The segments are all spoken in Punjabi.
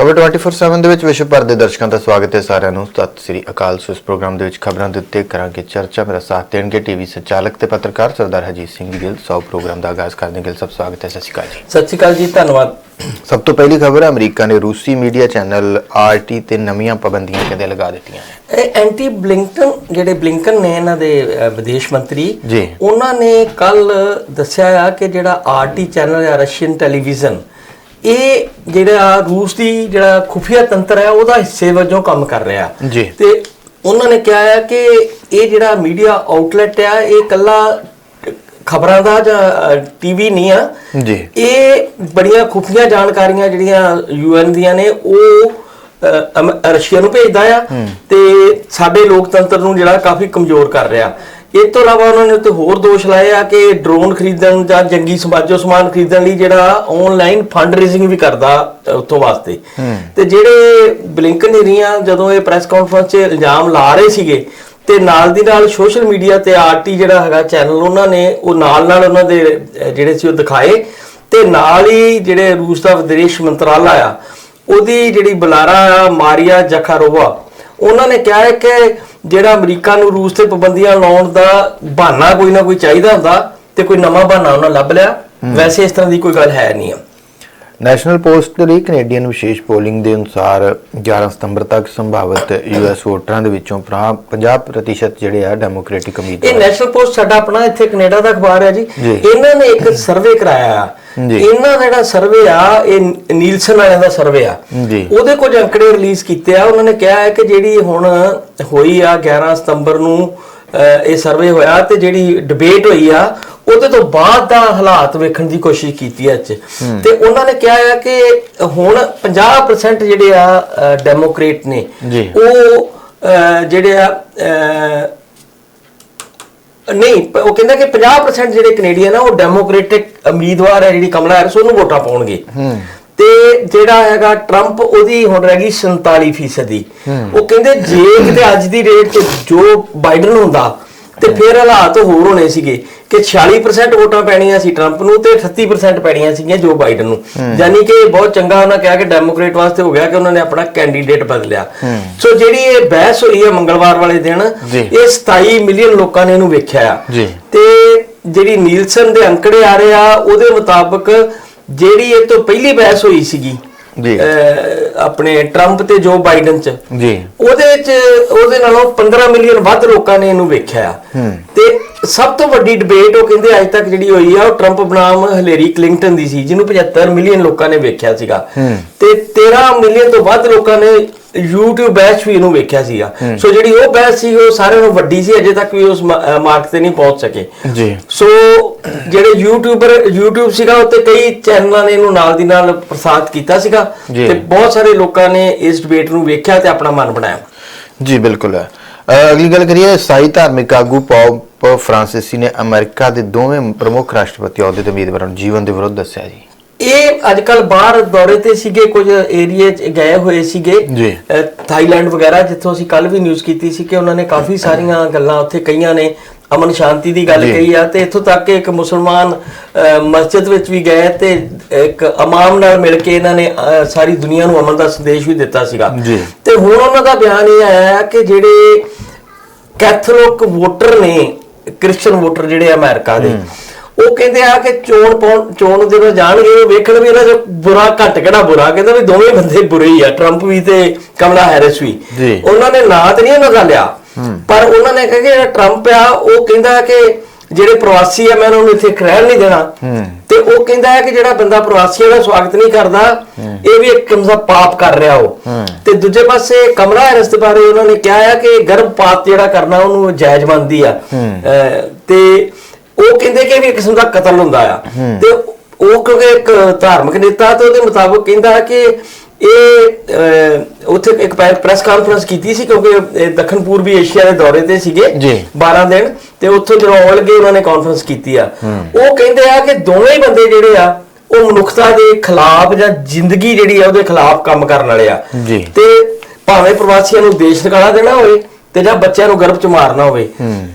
ਕਵਰ 24/7 ਦੇ ਵਿੱਚ ਵਿਸ਼ਵ ਭਰ ਦੇ ਦਰਸ਼ਕਾਂ ਦਾ ਸਵਾਗਤ ਹੈ। ਸਾਰਿਆਂ ਨੂੰ ਸਤਿ ਸ੍ਰੀ ਅਕਾਲ। ਸੋ ਇਸ ਪ੍ਰੋਗਰਾਮ ਦੇ ਵਿੱਚ ਖਬਰਾਂ ਦੇ ਉੱਤੇ ਕਰਾਂਗੇ ਚਰਚਾ। ਮੇਰਾ ਸਾਥ ਦੇਣਗੇ ਟੀਵੀ ਸੰਚਾਲਕ ਤੇ ਪੱਤਰਕਾਰ ਸਰਦਾਰ ਹਜੀਤ ਸਿੰਘ ਗਿੱਲ। ਸੌ ਪ੍ਰੋਗਰਾਮ ਦਾ ਆਗਾਜ਼ ਕਰਨ ਦੇ ਗਿੱਲ ਸਭ ਸਵਾਗਤ ਹੈ। ਸਤਿ ਸ਼੍ਰੀ ਅਕਾਲ ਜੀ। ਸਤਿ ਸ਼੍ਰੀ ਅਕਾਲ ਜੀ ਧੰਨਵਾਦ। ਸਭ ਤੋਂ ਪਹਿਲੀ ਖਬਰ ਹੈ ਅਮਰੀਕਾ ਨੇ ਰੂਸੀ ਮੀਡੀਆ ਚੈਨਲ ਆਰਟੀ ਤੇ ਨਵੀਆਂ ਪਾਬੰਦੀਆਂ ਕਹਿੰਦੇ ਲਗਾ ਦਿੱਤੀਆਂ ਹੈ ਇਹ ਐਂਟੀ ਬਲਿੰਕਨ ਜਿਹੜੇ ਬਲਿੰਕਨ ਨੇ ਇਹਨਾਂ ਦੇ ਵਿਦੇਸ਼ ਮੰਤਰੀ ਜੀ। ਉਹਨਾਂ ਨੇ ਕੱਲ ਦੱਸਿਆ ਆ ਕਿ ਜਿਹੜਾ ਆਰਟੀ ਚੈਨਲ ਹੈ ਰਸ਼ੀਅਨ ਟੈਲੀਵਿਜ਼ਨ ਇਹ ਜਿਹੜਾ ਰੂਸ ਦੀ ਜਿਹੜਾ ਖੁਫੀਆ ਤੰਤਰ ਹੈ ਉਹਦਾ ਹਿੱਸੇ ਵਜੋਂ ਕੰਮ ਕਰ ਰਿਹਾ। ਜੀ। ਤੇ ਉਹਨਾਂ ਨੇ ਕਿਹਾ ਹੈ ਕਿ ਇਹ ਜਿਹੜਾ ਮੀਡੀਆ ਆਊਟਲੈਟ ਆ ਇਹ ਕੱਲਾ ਖਬਰਾਂ ਦਾ ਜਾਂ ਟੀਵੀ ਨਹੀਂ ਆ। ਜੀ। ਇਹ ਬੜੀਆਂ ਖੁਫੀਆ ਜਾਣਕਾਰੀਆਂ ਜਿਹੜੀਆਂ ਯੂਐਨ ਦੀਆਂ ਨੇ ਉਹ ਰਸ਼ੀਆ ਨੂੰ ਭੇਜਦਾ ਆ। ਤੇ ਸਾਡੇ ਲੋਕਤੰਤਰ ਨੂੰ ਜਿਹੜਾ ਕਾਫੀ ਕਮਜ਼ੋਰ ਕਰ ਰਿਹਾ। ਇਸ ਤੋਂ ਇਲਾਵਾ ਉਹਨਾਂ ਨੇ ਉੱਤੇ ਹੋਰ ਦੋਸ਼ ਲਾਏ ਆ ਕਿ ਡਰੋਨ ਖਰੀਦਣ ਜਾਂ ਜੰਗੀ ਸਮਾਜੋ ਸਮਾਨ ਖਰੀਦਣ ਲਈ ਜਿਹੜਾ ਆਨਲਾਈਨ ਫੰਡ ਰੇਜ਼ਿੰਗ ਵੀ ਕਰਦਾ ਉੱਥੋਂ ਵਾਸਤੇ। ਤੇ ਜਿਹੜੇ ਬਲਿੰਕਨ ਏਰੀਆ ਜਦੋਂ ਇਹ ਪ੍ਰੈਸ ਕਾਨਫਰੰਸ 'ਚ ਇਲਜ਼ਾਮ ਲਾ ਰਹੇ ਸੀਗੇ ਤੇ ਨਾਲ ਦੀ ਨਾਲ ਸੋਸ਼ਲ ਮੀਡੀਆ ਤੇ ਆਰਟੀ ਜਿਹੜਾ ਹੈਗਾ ਚੈਨਲ ਉਹਨਾਂ ਨੇ ਉਹ ਨਾਲ ਨਾਲ ਉਹਨਾਂ ਦੇ ਜਿਹੜੇ ਸੀ ਉਹ ਦਿਖਾਏ। ਤੇ ਨਾਲ ਹੀ ਜਿਹੜੇ ਰੂਸ ਦਾ ਵਿਦੇਸ਼ ਮੰਤਰਾਲਾ ਆ ਉਹਦੀ ਜਿਹੜੀ ਬੁਲਾਰਾ ਮਾਰੀਆ ਜ਼ਖਾਰੋਵਾ ਉਹਨਾਂ ਨੇ ਕਿਹਾ ਹੈ ਕਿ ਜਿਹੜਾ ਅਮਰੀਕਾ ਨੂੰ ਰੂਸ ਤੇ ਪਾਬੰਦੀਆਂ ਲਾਉਣ ਦਾ ਬਹਾਨਾ ਕੋਈ ਨਾ ਕੋਈ ਚਾਹੀਦਾ ਹੁੰਦਾ ਤੇ ਕੋਈ ਨਵਾਂ ਬਹਾਨਾ ਉਹਨਾਂ ਲੱਭ ਲਿਆ। ਵੈਸੇ ਇਸ ਤਰ੍ਹਾਂ ਦੀ ਕੋਈ ਗੱਲ ਹੈ ਨਹੀਂ ਆ। ਨੈਸ਼ਨਲ ਪੋਸਟ ਦੇ ਲਈ ਕੈਨੇਡੀਅਨ ਵਿਸ਼ੇਸ਼ ਪੋਲਿੰਗ ਦੇ ਅਨੁਸਾਰ 11 ਸਤੰਬਰ ਤੱਕ ਸੰਭਾਵਿਤ ਯੂਐਸ ਵੋਟਰਾਂ ਦੇ ਵਿੱਚੋਂ 50% ਜਿਹੜੇ ਆ ਡੈਮੋਕ੍ਰੈਟਿਕ ਇਹ ਉਮੀਦਵਾਰ ਨੈਸ਼ਨਲ ਪੋਸਟ ਸਾਡਾ ਆਪਣਾ ਇੱਥੇ ਕੈਨੇਡਾ ਦਾ ਅਖਬਾਰ ਹੈ ਜੀ। ਇਹਨਾਂ ਨੇ ਇੱਕ ਸਰਵੇ ਕਰਾਇਆ ਆ। ਇਹਨਾਂ ਦਾ ਜਿਹੜਾ ਸਰਵੇ ਆ ਇਹ ਨੀਲਸਨ ਵਾਲਿਆਂ ਦਾ ਸਰਵੇ ਆ। ਉਹਦੇ ਕੁਝ ਅੰਕੜੇ ਰਿਲੀਜ਼ ਕੀਤੇ ਆ ਉਹਨਾਂ ਨੇ ਕਿਹਾ ਹੈ ਕਿ ਜਿਹੜੀ ਹੁਣ ਹੋਈ ਆ 11 ਸਤੰਬਰ ਨੂੰ ਇਹ ਸਰਵੇ ਹੋਇਆ ਤੇ ਜਿਹੜੀ ਡਿਬੇਟ ਹੋਈ ਆ ਉਹਦੇ ਤੋਂ ਬਾਅਦ ਦਾ ਹਾਲਾਤ ਵੇਖਣ ਦੀ ਕੋਸ਼ਿਸ਼ ਕੀਤੀ ਹੈ ਅੱਜ। ਤੇ ਉਹਨਾਂ ਨੇ ਕਿਹਾ ਹੈ ਕਿ ਹੁਣ 50% ਜਿਹੜੇ ਆ ਡੈਮੋਕ੍ਰੇਟ ਨੇ। ਉਹ ਜਿਹੜੇ ਆ ਨਹੀਂ ਉਹ ਕਹਿੰਦਾ ਕਿ 50% ਜਿਹੜੇ ਕੈਨੇਡੀਅਨ ਆ ਉਹ ਡੈਮੋਕ੍ਰੈਟਿਕ ਉਮੀਦਵਾਰ ਹੈ ਜਿਹੜੀ ਕਮਲਾ ਹੈਰਿਸ ਉਹਨੂੰ ਵੋਟਾਂ ਪਾਉਣਗੇ। ਤੇ ਜਿਹੜਾ ਹੈਗਾ ਟਰੰਪ ਉਹਦੀ ਹੁਣ ਰਹਿ ਗਈ 47% ਦੀ ਉਹ ਕਹਿੰਦੇ ਜੇ ਕਿਤੇ ਅੱਜ ਦੀ ਰੇਟ 'ਚ ਜੋ ਬਾਈਡਨ ਹੁੰਦਾ ਤੇ ਫਿਰ ਹਾਲਾਤ ਹੋਰ ਹੋਣੇ ਸੀਗੇ ਕਿ 46% ਵੋਟਾਂ ਪੈਣੀਆਂ ਸੀ ਟਰੰਪ ਨੂੰ ਤੇ 38% ਪੈਣੀਆਂ ਸੀਗੀਆਂ ਜੋ ਬਾਈਡਨ ਨੂੰ। ਯਾਨੀ ਕਿ ਬਹੁਤ ਚੰਗਾ ਉਹਨਾਂ ਕਿਹਾ ਕਿ ਡੈਮੋਕ੍ਰੇਟ ਵਾਸਤੇ ਹੋ ਗਿਆ ਕਿ ਉਹਨਾਂ ਨੇ ਆਪਣਾ ਕੈਂਡੀਡੇਟ ਬਦਲਿਆ। ਸੋ ਜਿਹੜੀ ਇਹ ਬਹਿਸ ਹੋਈ ਹੈ ਮੰਗਲਵਾਰ ਵਾਲੇ ਦਿਨ। ਇਹ 27 ਮਿਲੀਅਨ ਲੋਕਾਂ ਨੇ ਇਹਨੂੰ ਵੇਖਿਆ ਆ। ਤੇ ਜਿਹੜੀ ਨੀਲਸਨ ਦੇ ਅੰਕੜੇ ਆ ਰਹੇ ਆ ਉਹਦੇ ਮੁਤਾਬਕ ਜਿਹੜੀ ਇਹ ਤੋਂ ਪਹਿਲੀ ਬਹਿਸ ਹੋਈ ਸੀਗੀ ਜੀ। ਆਪਣੇ ਟਰੰਪ ਤੇ ਜੋ ਬਾਈਡਨ ਚ ਜੀ ਉਹਦੇ ਵਿੱਚ ਉਹਦੇ ਨਾਲੋਂ 15 ਮਿਲੀਅਨ ਵੱਧ ਲੋਕਾਂ ਨੇ ਇਹਨੂੰ ਵੇਖਿਆ। ਤੇ ਸਭ ਤੋਂ ਵੱਡੀ ਡਿਬੇਟ ਉਹ ਕਹਿੰਦੇ ਅੱਜ ਤੱਕ ਜਿਹੜੀ ਹੋਈ ਆ ਉਹ ਟਰੰਪ ਬਨਾਮ ਹਲੇਰੀ ਕਲਿੰਟਨ ਦੀ ਸੀ ਜਿਹਨੂੰ 75 ਮਿਲੀਅਨ ਲੋਕਾਂ ਨੇ ਵੇਖਿਆ ਸੀਗਾ ਤੇ 13 ਮਿਲੀਅਨ ਤੋਂ ਵੱਧ ਲੋਕਾਂ ਨੇ YouTube ਬੈਚ ਵੀ ਇਹਨੂੰ ਵੇਖਿਆ ਸੀਗਾ। ਸੋ ਜਿਹੜੀ ਉਹ ਬੈਚ ਸੀ ਉਹ ਸਾਰਿਆਂ ਨਾਲੋਂ ਵੱਡੀ ਸੀ ਅਜੇ ਤੱਕ ਵੀ ਉਸ ਮਾਰਕ ਤੇ ਨਹੀਂ ਪਹੁੰਚ ਸਕੇ। ਜੀ। ਸੋ ਜਿਹੜੇ ਯੂਟਿਊਬਰ YouTube ਸੀਗਾ ਉੱਤੇ ਕਈ ਚੈਨਲਾਂ ਨੇ ਇਹਨੂੰ ਨਾਲ ਦੀ ਨਾਲ ਪ੍ਰਸਾਰਿਤ ਕੀਤਾ ਸੀਗਾ। ਤੇ ਬਹੁਤ ਸਾਰੇ ਲੋਕਾਂ ਨੇ ਇਸ ਡਿਬੇਟ ਨੂੰ ਵੇਖਿਆ ਤੇ ਆਪਣਾ ਮਨ ਬਣਾਇਆ। ਜੀ ਬਿਲਕੁਲ ਹੈ। ਅਗਲੀ ਗੱਲ ਕਰੀਏ ਸਾਈ ਧਾਰਮਿਕ ਆਗੂ ਪੌਪ ਫ੍ਰਾਂਸਿਸੀ ਨੇ ਅਮਰੀਕਾ ਦੇ ਦੋਵੇਂ ਪ੍ਰਮੁੱਖ ਰਾਸ਼ਟਰਪਤੀ ਅਹੁਦੇ ਤੇ ਉਮੀਦਵਾਰਾਂ ਨੂੰ ਜੀਵਨ ਦੇ ਵਿਰੁੱਧ ਦੱਸਿਆ ਜੀ। ਇਹ ਅੱਜ ਕੱਲ ਬਾਹਰ ਦੌਰੇ ਤੇ ਸੀਗੇ ਕੁਝ ਏਰੀਏ ਚ ਗਏ ਹੋਏ ਸੀਗੇ ਜੀ। ਥਾਈਲੈਂਡ ਵਗੈਰਾ ਜਿੱਥੋਂ ਅਸੀਂ ਕੱਲ ਵੀ ਨਿਊਜ਼ ਕੀਤੀ ਸੀ ਕਿ ਉਹਨਾਂ ਨੇ ਕਾਫੀ ਸਾਰੀਆਂ ਗੱਲਾਂ ਉੱਥੇ ਕਈਆਂ ਨੇ ਅਮਨ ਸ਼ਾਂਤੀ ਦੀ ਗੱਲ। ਕਹੀ ਆ ਤੇ ਇੱਥੋਂ ਤੱਕ ਕਿ ਇੱਕ ਮੁਸਲਮਾਨ ਮਸਜਿਦ ਵਿੱਚ ਵੀ ਗਏ ਤੇ ਇੱਕ ਇਮਾਮ ਨਾਲ ਮਿਲ ਕੇ ਇਹਨਾਂ ਨੇ ਸਾਰੀ ਦੁਨੀਆ ਨੂੰ ਅਮਨ ਦਾ ਸੰਦੇਸ਼ ਵੀ ਦਿੱਤਾ ਸੀਗਾ। ਤੇ ਹੁਣ ਉਹਨਾਂ ਦਾ ਬਿਆਨ ਇਹ ਆਇਆ ਕਿ ਜਿਹੜੇ ਕੈਥੋਲਿਕ ਵੋਟਰ ਨੇ ਕ੍ਰਿਸਚੀਅਨ ਵੋਟਰ ਜਿਹੜੇ ਅਮਰੀਕਾ ਦੇ ਉਹ ਕਹਿੰਦੇ ਆ ਕਿ ਚੋਣ ਪਾਉਣ- ਚੋਣ ਦੇ ਵਿੱਚ ਜਾਣਗੇ ਉਹ ਵੇਖਣ ਵੀ ਇਹਨਾਂ 'ਚ ਬੁਰਾ ਘੱਟ ਕਿਹੜਾ ਬੁਰਾ। ਕਹਿੰਦਾ ਵੀ ਦੋਵੇਂ ਬੰਦੇ ਬੁਰੇ ਹੀ ਆ ਟਰੰਪ ਵੀ ਤੇ ਕਮਲਾ ਹੈਰਿਸ ਵੀ। ਜੀ। ਉਹਨਾਂ ਨੇ ਨਾਂ ਤੇ ਨਹੀਂ ਉਹਨਾਂ ਦਾ ਲਿਆ। ਪਰ ਉਹਨਾਂ ਨੇ ਕਿਹਾ ਕਿ ਜਿਹੜਾ ਟਰੰਪ ਆ ਉਹ ਕਹਿੰਦਾ ਕਿ ਜਿਹੜੇ ਪ੍ਰਵਾਸੀ ਆ ਮੈਂ ਉਹਨਾਂ ਨੂੰ ਇੱਥੇ ਰਹਿਣ ਨਹੀਂ ਦੇਣਾ। ਤੇ ਉਹ ਕਹਿੰਦਾ ਹੈ ਕਿ ਜਿਹੜਾ ਬੰਦਾ ਪ੍ਰਵਾਸੀਆਂ ਦਾ ਸਵਾਗਤ ਨਹੀਂ ਕਰਦਾ। ਇਹ ਵੀ ਇੱਕ ਕਿਸਮ ਦਾ ਪਾਪ ਕਰ ਰਿਹਾ ਉਹ। ਤੇ ਦੂਜੇ ਪਾਸੇ ਕਮਲਾ ਹੈਰਿਸ ਦੇ ਬਾਰੇ ਉਹਨਾਂ ਨੇ ਕਿਹਾ ਹੈ ਕਿ ਗਰਭਪਾਤ ਜਿਹੜਾ ਕਰਨਾ ਉਹਨੂੰ ਜਾਇਜ਼ ਮੰਨਦੀ ਆ। ਤੇ ਉਹ ਕਹਿੰਦੇ ਕਿ ਵੀ ਇੱਕ ਕਿਸਮ ਦਾ ਕਤਲ ਹੁੰਦਾ ਆ। ਤੇ ਉਹ ਕਿਉਂਕਿ ਇੱਕ ਧਾਰਮਿਕ ਨੇਤਾ ਤੇ ਉਹਦੇ ਮੁਤਾਬਕ ਕਹਿੰਦਾ ਹੈ ਕਿ ਇਹ ਉੱਥੇ ਇੱਕ ਪ੍ਰੈਸ ਕਾਨਫਰੰਸ ਕੀਤੀ ਸੀ ਕਿਉਂਕਿ ਦੱਖਣ ਪੂਰਬੀ ਏਸ਼ੀਆ ਦੇ ਦੌਰੇ ਤੇ ਸੀਗੇ ਜੀ। 12 ਦਿਨ। ਤੇ ਉੱਥੋਂ ਜਦੋਂ ਆਉਣ ਲੱਗੇ ਉਹਨਾਂ ਨੇ ਕਾਨਫਰੰਸ ਕੀਤੀ ਆ। ਉਹ ਕਹਿੰਦੇ ਆ ਕਿ ਦੋਵੇਂ ਬੰਦੇ ਜਿਹੜੇ ਆ ਉਹ ਮਨੁੱਖਤਾ ਦੇ ਖਿਲਾਫ ਜਾਂ ਜ਼ਿੰਦਗੀ ਜਿਹੜੀ ਆ ਉਹਦੇ ਖਿਲਾਫ ਕੰਮ ਕਰਨ ਵਾਲੇ ਆ। ਤੇ ਭਾਵੇਂ ਪ੍ਰਵਾਸੀਆਂ ਨੂੰ ਦੇਸ਼ ਨਿਕਾਲਾ ਦੇਣਾ ਹੋਵੇ ਤੇ ਜਾਂ ਬੱਚਿਆਂ ਨੂੰ ਗਰਭ ਚ ਮਾਰਨਾ ਹੋਵੇ।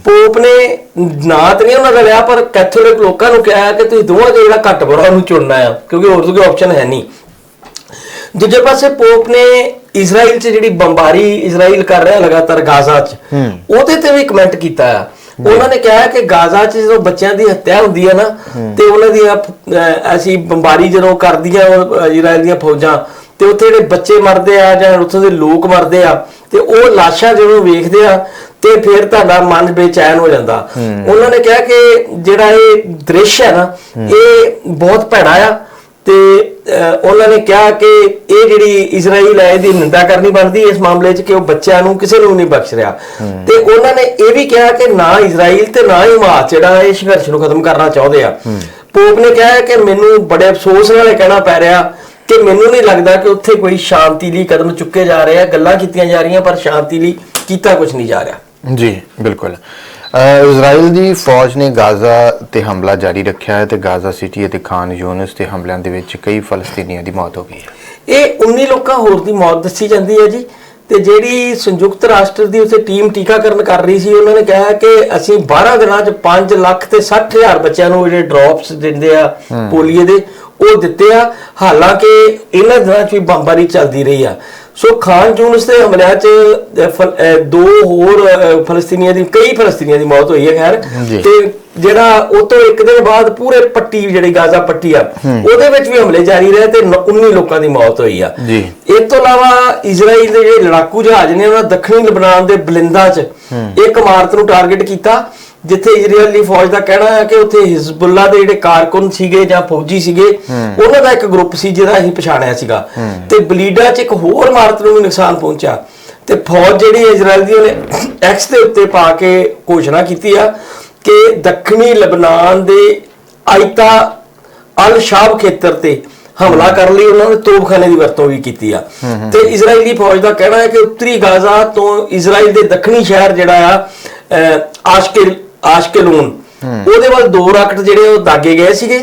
ਪੋਪ ਨੇ ਨਾਂ ਤੇ ਨਹੀਂ ਉਹਨਾਂ ਦਾ ਲਿਆ, ਪਰ ਕੈਥੋਲਿਕ ਲੋਕਾਂ ਨੂੰ ਕਿਹਾ ਕਿ ਤੁਸੀਂ ਦੋਵਾਂ ਦੇ ਜਿਹੜਾ ਘੱਟ ਬੁਰਾ ਨੂੰ ਚੁਣਨਾ ਆ, ਕਿਉਂਕਿ ਹੋਰ ਕੋਈ ਆਪਸ਼ਨ ਹੈ ਨਹੀਂ। ਦੂਜੇ ਪਾਸੇ ਪੋਪ ਨੇ ਇਜ਼ਰਾਈਲ 'ਚ ਜਿਹੜੀ ਬੰਬਾਰੀ ਇਜ਼ਰਾਈਲ ਕਰ ਰਿਹਾ ਲਗਾਤਾਰ ਗਾਜ਼ਾ 'ਚ, ਉਹਦੇ ਤੇ ਵੀ ਕਮੈਂਟ ਕੀਤਾ ਆ। ਉਹਨਾਂ ਨੇ ਕਿਹਾ ਕਿ ਗਾਜ਼ਾ 'ਚ ਜਦੋਂ ਬੱਚਿਆਂ ਦੀ ਹੱਤਿਆ ਹੁੰਦੀ ਹੈ ਨਾ, ਤੇ ਉਹਨਾਂ ਦੀ ਐਸੀ ਬੰਬਾਰੀ ਜਦੋਂ ਕਰਦੀਆਂ ਇਜ਼ਰਾਈਲ ਦੀਆਂ ਫੌਜਾਂ ਤੇ ਉੱਥੇ ਜਿਹੜੇ ਬੱਚੇ ਮਰਦੇ ਆ ਜਾਂ ਉੱਥੇ ਦੇ ਲੋਕ ਮਰਦੇ ਆ ਤੇ ਉਹ ਲਾਸ਼ਾਂ ਜਦੋਂ ਵੇਖਦੇ ਆ ਤੇ ਫਿਰ ਤੁਹਾਡਾ ਮਨ ਬੇਚੈਨ ਹੋ ਜਾਂਦਾ। ਉਹਨਾਂ ਨੇ ਕਿਹਾ ਕਿ ਜਿਹੜਾ ਇਹ ਦ੍ਰਿਸ਼ ਹੈ ਨਾ ਇਹ ਬਹੁਤ ਭੈੜਾ ਆ ਤੇ ਉਹਨਾਂ ਨੇ ਕਿਹਾ ਕਿ ਇਹ ਜਿਹੜੀ ਇਜ਼ਰਾਈਲ ਹੈ ਇਹਦੀ ਨਿੰਦਾ ਕਰਨੀ ਬਣਦੀ ਇਸ ਮਾਮਲੇ 'ਚ ਕਿ ਉਹ ਬੱਚਿਆਂ ਨੂੰ ਕਿਸੇ ਨੂੰ ਨਹੀਂ ਬਖਸ਼ ਰਿਹਾ। ਤੇ ਉਹਨਾਂ ਨੇ ਇਹ ਵੀ ਕਿਹਾ ਕਿ ਨਾ ਇਜ਼ਰਾਈਲ ਤੇ ਨਾ ਹੀ ਹਮਾਸ ਜਿਹੜਾ ਇਹ ਸੰਘਰਸ਼ ਨੂੰ ਖਤਮ ਕਰਨਾ ਚਾਹੁੰਦੇ ਆ। ਪੋਪ ਨੇ ਕਿਹਾ ਕਿ ਮੈਨੂੰ ਬੜੇ ਅਫਸੋਸ ਨਾਲ ਇਹ ਕਹਿਣਾ ਪੈ ਰਿਹਾ ਕਿ ਮੈਨੂੰ ਨਹੀਂ ਲੱਗਦਾ ਕਿ ਉੱਥੇ ਕੋਈ ਸ਼ਾਂਤੀ ਲਈ ਕਦਮ ਚੁੱਕੇ ਜਾ ਰਹੇ ਆ। ਗੱਲਾਂ ਕੀਤੀਆਂ ਜਾ ਰਹੀਆਂ ਪਰ ਸ਼ਾਂਤੀ ਲਈ ਕੀਤਾ ਕੁਝ ਨਹੀਂ ਜਾ ਰਿਹਾ। ਜੀ ਬਿਲਕੁਲ। ਇਜ਼ਰਾਈਲ ਦੀ ਫੌਜ ਨੇ ਗਾਜ਼ਾ ਤੇ ਹਮਲਾ ਜਾਰੀ ਰੱਖਿਆ ਹੈ ਤੇ ਗਾਜ਼ਾ ਸਿਟੀ ਅਤੇ ਖਾਨ ਯੂਨਸ ਤੇ ਹਮਲਿਆਂ ਦੇ ਵਿੱਚ ਕਈ ਫਲਸਤੀਨੀਆਂ ਦੀ ਮੌਤ ਹੋ ਗਈ ਹੈ। ਇਹ 19 ਲੋਕਾਂ ਹੋਰ ਦੀ ਮੌਤ ਦੱਸੀ ਜਾਂਦੀ ਹੈ ਜੀ। ਤੇ ਜਿਹੜੀ ਸੰਯੁਕਤ ਰਾਸ਼ਟਰ ਦੀ ਉਸੇ ਟੀਮ ਟੀਕਾਕਰਨ ਕਰ ਰਹੀ ਸੀ ਉਹਨਾਂ ਨੇ ਕਿਹਾ ਕਿ ਅਸੀਂ 12 ਦਿਨਾਂ 'ਚ 5 ਲੱਖ ਤੇ 60 ਹਜ਼ਾਰ ਬੱਚਿਆਂ ਨੂੰ ਜਿਹੜੇ ਡ੍ਰੌਪਸ ਦਿੰਦੇ ਆ ਪੋਲੀਓ ਦੇ ਉਹ ਦਿੱਤੇ ਆ। ਹਾਲਾਂਕਿ ਇਹਨਾਂ ਦਿਨਾਂ 'ਚ ਵੀ ਬੰਬਾਰੀ ਚੱਲਦੀ ਰਹੀ ਆ। ਸੋ ਖਾਨ ਯੂਨਸ ਦੇ ਹਮਲਿਆਂ 'ਚ ਦੋ ਹੋਰ ਫਲਸਤੀਨੀਆਂ ਦੀ ਕਈ ਫਲਸਤੀਨੀਆਂ ਦੀ ਮੌਤ ਹੋਈ ਹੈ ਖੈਰ। ਤੇ ਜਿਹੜਾ ਉਹ ਤੋਂ ਇੱਕ ਦਿਨ ਬਾਅਦ ਪੂਰੇ ਪੱਟੀ ਜਿਹੜੀ ਗਾਜ਼ਾ ਪੱਟੀ ਆ ਉਹਦੇ ਵਿੱਚ ਵੀ ਹਮਲੇ ਜਾਰੀ ਰਹੇ ਤੇ ਨ- 19 ਲੋਕਾਂ ਦੀ ਮੌਤ ਹੋਈ ਆ। ਜੀ। ਇਸ ਤੋਂ ਇਲਾਵਾ ਇਜ਼ਰਾਈਲ ਦੇ ਜਿਹੜੇ ਲੜਾਕੂ ਜਹਾਜ਼ ਨੇ ਉਹਨਾਂ ਦੱਖਣੀ ਲਬਨਾਨ ਦੇ ਬਲਿੰਦਾ 'ਚ ਇੱਕ ਇਮਾਰਤ ਨੂੰ ਟਾਰਗੇਟ ਕੀਤਾ। ਜਿੱਥੇ ਇਜ਼ਰਾਈਲੀ ਫੌਜ ਦਾ ਕਹਿਣਾ ਹੈ ਕਿ ਉੱਥੇ ਹਿਜ਼ਬੁੱਲਾ ਦੇ ਜਿਹੜੇ ਕਾਰਕੁਨ ਸੀਗੇ ਜਾਂ ਫੌਜੀ ਸੀਗੇ ਉਹਨਾਂ ਦਾ ਇੱਕ ਗਰੁੱਪ ਸੀ ਜਿਹਦਾ ਅਸੀਂ ਪਛਾਣਿਆ ਸੀਗਾ। ਤੇ ਬਲੀਡਾ 'ਚ ਇੱਕ ਹੋਰ ਇਮਾਰਤ ਨੂੰ ਵੀ ਨੁਕਸਾਨ ਪਹੁੰਚਿਆ। ਤੇ ਫੌਜ ਜਿਹੜੀ ਇਜ਼ਰਾਈਲ ਦੀ ਉਹਨੇ ਐਕਸ ਦੇ ਉੱਤੇ ਪਾ ਕੇ ਘੋਸ਼ਣਾ ਕੀਤੀ ਆ ਕਿ ਦੱਖਣੀ ਲਬਨਾਨ ਦੇ ਆਇਤਾ ਅਲ ਸ਼ਾਬ ਖੇਤਰ ਤੇ ਹਮਲਾ ਕਰਨ ਲਈ ਉਹਨਾਂ ਨੇ ਤੋਪਖਾਨੇ ਦੀ ਵਰਤੋਂ ਵੀ ਕੀਤੀ ਆ। ਤੇ ਇਜ਼ਰਾਈਲੀ ਫੌਜ ਦਾ ਕਹਿਣਾ ਹੈ ਕਿ ਉੱਤਰੀ ਗਾਜ਼ਾ ਤੋਂ ਇਜ਼ਰਾਈਲ ਦੇ ਦੱਖਣੀ ਸ਼ਹਿਰ ਜਿਹੜਾ ਆ ਆਸ਼ਕਿਲ ਆਸ਼ਕਲੂਨ ਉਹਦੇ ਵੱਲ ਦੋ ਰਾਕਟ ਜਿਹੜੇ ਉਹ ਦਾਗੇ ਗਏ ਸੀਗੇ।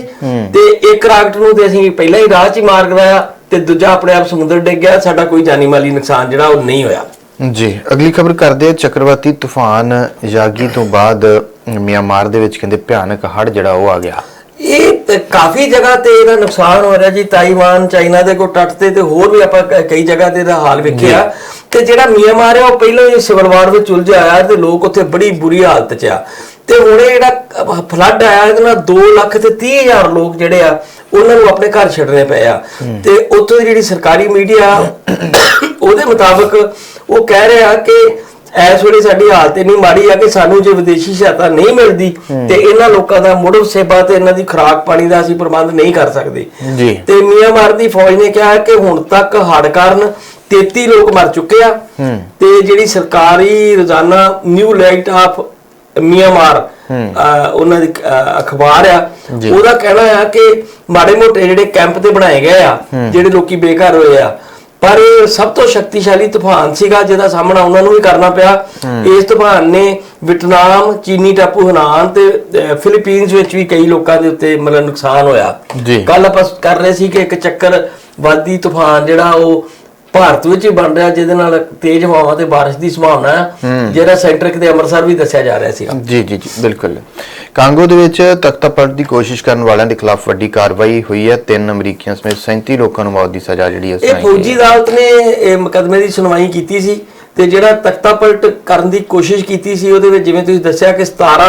ਤੇ ਇੱਕ ਰਾਕਟ ਨੂੰ ਤੇ ਅਸੀਂ ਪਹਿਲਾਂ ਹੀ ਰਾਹ 'ਚ ਹੀ ਮਾਰ ਗਵਾਇਆ ਤੇ ਦੂਜਾ ਆਪਣੇ ਆਪ ਸਮੁੰਦਰ ਡਿੱਗ ਗਿਆ। ਸਾਡਾ ਕੋਈ ਜਾਨੀ ਮਾਲੀ ਨੁਕਸਾਨ ਜਿਹੜਾ ਉਹ ਨਹੀਂ ਹੋਇਆ। ਜੀ ਅਗਲੀ ਖਬਰ ਕਰਦੇ ਹਾਂ। ਚੱਕਰਵਾਤੀ ਤੂਫਾਨ ਯਾਗੀ ਤੋਂ ਬਾਅਦ ਮਿਆਂਮਾਰ ਦੇ ਵਿੱਚ ਕਹਿੰਦੇ ਭਿਆਨਕ ਹੜ੍ਹ ਜਿਹੜਾ ਉਹ ਆ ਗਿਆ। ਇਹ ਕਾਫੀ ਜਗ੍ਹਾ ਤੇ ਇਹਦਾ ਨੁਕਸਾਨ ਹੋ ਰਿਹਾ ਜੀ। ਤਾਈਵਾਨ ਚਾਈਨਾ ਦੇ ਕੋ ਤੱਟ ਤੇ ਤੇ ਹੋਰ ਵੀ ਆਪਾਂ ਕਈ ਜਗ੍ਹਾ ਤੇ ਇਹਦਾ ਹਾਲ ਵੇਖਿਆ। ਤੇ ਜਿਹੜਾ ਮਿਆਂਮਾਰ ਹੈ ਉਹ ਪਹਿਲਾਂ ਹੀ ਸਿਵਲ ਵਾਰ ਵਿੱਚ ਉਲਝਿਆ ਆਇਆ ਤੇ ਲੋਕ ਉੱਥੇ ਬੜੀ ਬੁਰੀ ਹਾਲਤ 'ਚ ਆ। ਤੇ ਹੁਣ ਜਿਹੜਾ ਫਲੱਡ ਆਇਆ ਇਹਦੇ ਨਾਲ 2 ਲੱਖ ਤੇ 30 ਹਜ਼ਾਰ ਲੋਕ ਜਿਹੜੇ ਆ ਉਹਨਾਂ ਨੂੰ ਆਪਣੇ ਘਰ ਛੱਡਣੇ ਪਏ ਆ। ਤੇ ਉੱਥੋਂ ਦੀ ਜਿਹੜੀ ਸਰਕਾਰੀ ਮੀਡੀਆ ਉਹਦੇ ਮੁਤਾਬਕ ਉਹ ਕਹਿ ਰਿਹਾ ਕਿ ਇਸ ਵੇਲੇ ਸਾਡੀ ਹਾਲਤ ਇੰਨੀ ਮਾੜੀ ਆ ਕਿ ਸਾਨੂੰ ਜੇ ਵਿਦੇਸ਼ੀ ਸਹਾਇਤਾ ਨਹੀਂ ਮਿਲਦੀ ਤੇ ਇਹਨਾਂ ਲੋਕਾਂ ਦਾ ਮੁੜ ਸੇਵਾ ਤੇ ਇਹਨਾਂ ਦੀ ਖੁਰਾਕ ਪਾਣੀ ਦਾ ਅਸੀਂ ਪ੍ਰਬੰਧ ਨਹੀਂ ਕਰ ਸਕਦੇ। ਜੀ। ਤੇ ਮਿਆਂਮਾਰ ਦੀ ਫੌਜ ਨੇ ਕਿਹਾ ਕਿ ਹੁਣ ਤੱਕ ਹੜ੍ਹ ਕਾਰਨ 33 ਲੋਕ ਮਰ ਚੁੱਕੇ ਆ। ਤੇ ਜਿਹੜੀ ਸਰਕਾਰੀ ਰੋਜ਼ਾਨਾ ਨਿਊ ਲਾਈਟ ਆਫ ਮਿਆਂਮਾਰ ਉਹਨਾਂ ਦੀ ਅਖਬਾਰ ਆ। ਉਹਦਾ ਕਹਿਣਾ ਆ ਕਿ ਮਾੜੇ ਮੋਟੇ ਜਿਹੜੇ ਕੈਂਪ ਤੇ ਬਣਾਏ ਗਏ ਆ ਜਿਹੜੇ ਲੋਕੀ ਬੇਘਰ ਹੋਏ ਆ ਪਰ ਸਭ ਤੋਂ ਸ਼ਕਤੀਸ਼ਾਲੀ ਤੂਫਾਨ ਸੀਗਾ ਜਿਹਦਾ ਸਾਹਮਣਾ ਉਹਨਾਂ ਨੂੰ ਵੀ ਕਰਨਾ ਪਿਆ। ਇਸ ਤੂਫਾਨ ਨੇ ਵਿਟਨਾਮ ਚੀਨੀ ਟਾਪੂ ਹਨਾਨ ਤੇ ਅਹ, ਫਿਲੀਪੀਨਜ਼ ਵਿੱਚ ਵੀ ਕਈ ਲੋਕਾਂ ਦੇ ਉੱਤੇ ਮਤਲਬ ਨੁਕਸਾਨ ਹੋਇਆ। ਕੱਲ ਆਪਾਂ ਕਰ ਰਹੇ ਸੀ ਕਿ ਇੱਕ ਚੱਕਰ ਵਾਦੀ ਤੂਫਾਨ ਜਿਹੜਾ ਉਹ ਭਾਰਤ ਵਿੱਚ ਹੀ ਬਣ ਰਿਹਾ ਜਿਹਦੇ ਨਾਲ ਤੇਜ਼ ਹਵਾਵਾਂ ਤੇ ਬਾਰਿਸ਼ ਦੀ ਸੰਭਾਵਨਾ ਹੈ ਜਿਹੜਾ ਸੈਂਟਰ ਕਿਤੇ ਅੰਮ੍ਰਿਤਸਰ ਵੀ ਦੱਸਿਆ ਜਾ ਰਿਹਾ ਸੀਗਾ। ਜੀ ਜੀ ਜੀ ਬਿਲਕੁਲ। ਕਾਂਗੋ ਦੇ ਵਿੱਚ ਤਖਤਾਪਲਟ ਦੀ ਕੋਸ਼ਿਸ਼ ਕਰਨ ਵਾਲਿਆਂ ਦੇ ਖਿਲਾਫ ਵੱਡੀ ਕਾਰਵਾਈ ਹੋਈ ਹੈ। ਤਿੰਨ ਅਮਰੀਕੀਆਂ ਸਮੇਤ 37 ਲੋਕਾਂ ਨੂੰ ਮੌਤ ਦੀ ਸਜ਼ਾ ਜਿਹੜੀ ਹੈ ਇਹ ਫੌਜੀ। ਅਦਾਲਤ ਨੇ ਇਹ ਮੁਕੱਦਮੇ ਦੀ ਸੁਣਵਾਈ ਕੀਤੀ ਸੀ ਤੇ ਜਿਹੜਾ ਤਖਤਾ ਪਲਟ ਕਰਨ ਦੀ ਕੋਸ਼ਿਸ਼ ਕੀਤੀ ਸੀ ਉਹਦੇ ਵਿੱਚ ਜਿਵੇਂ ਤੁਸੀਂ ਦੱਸਿਆ ਕਿ 17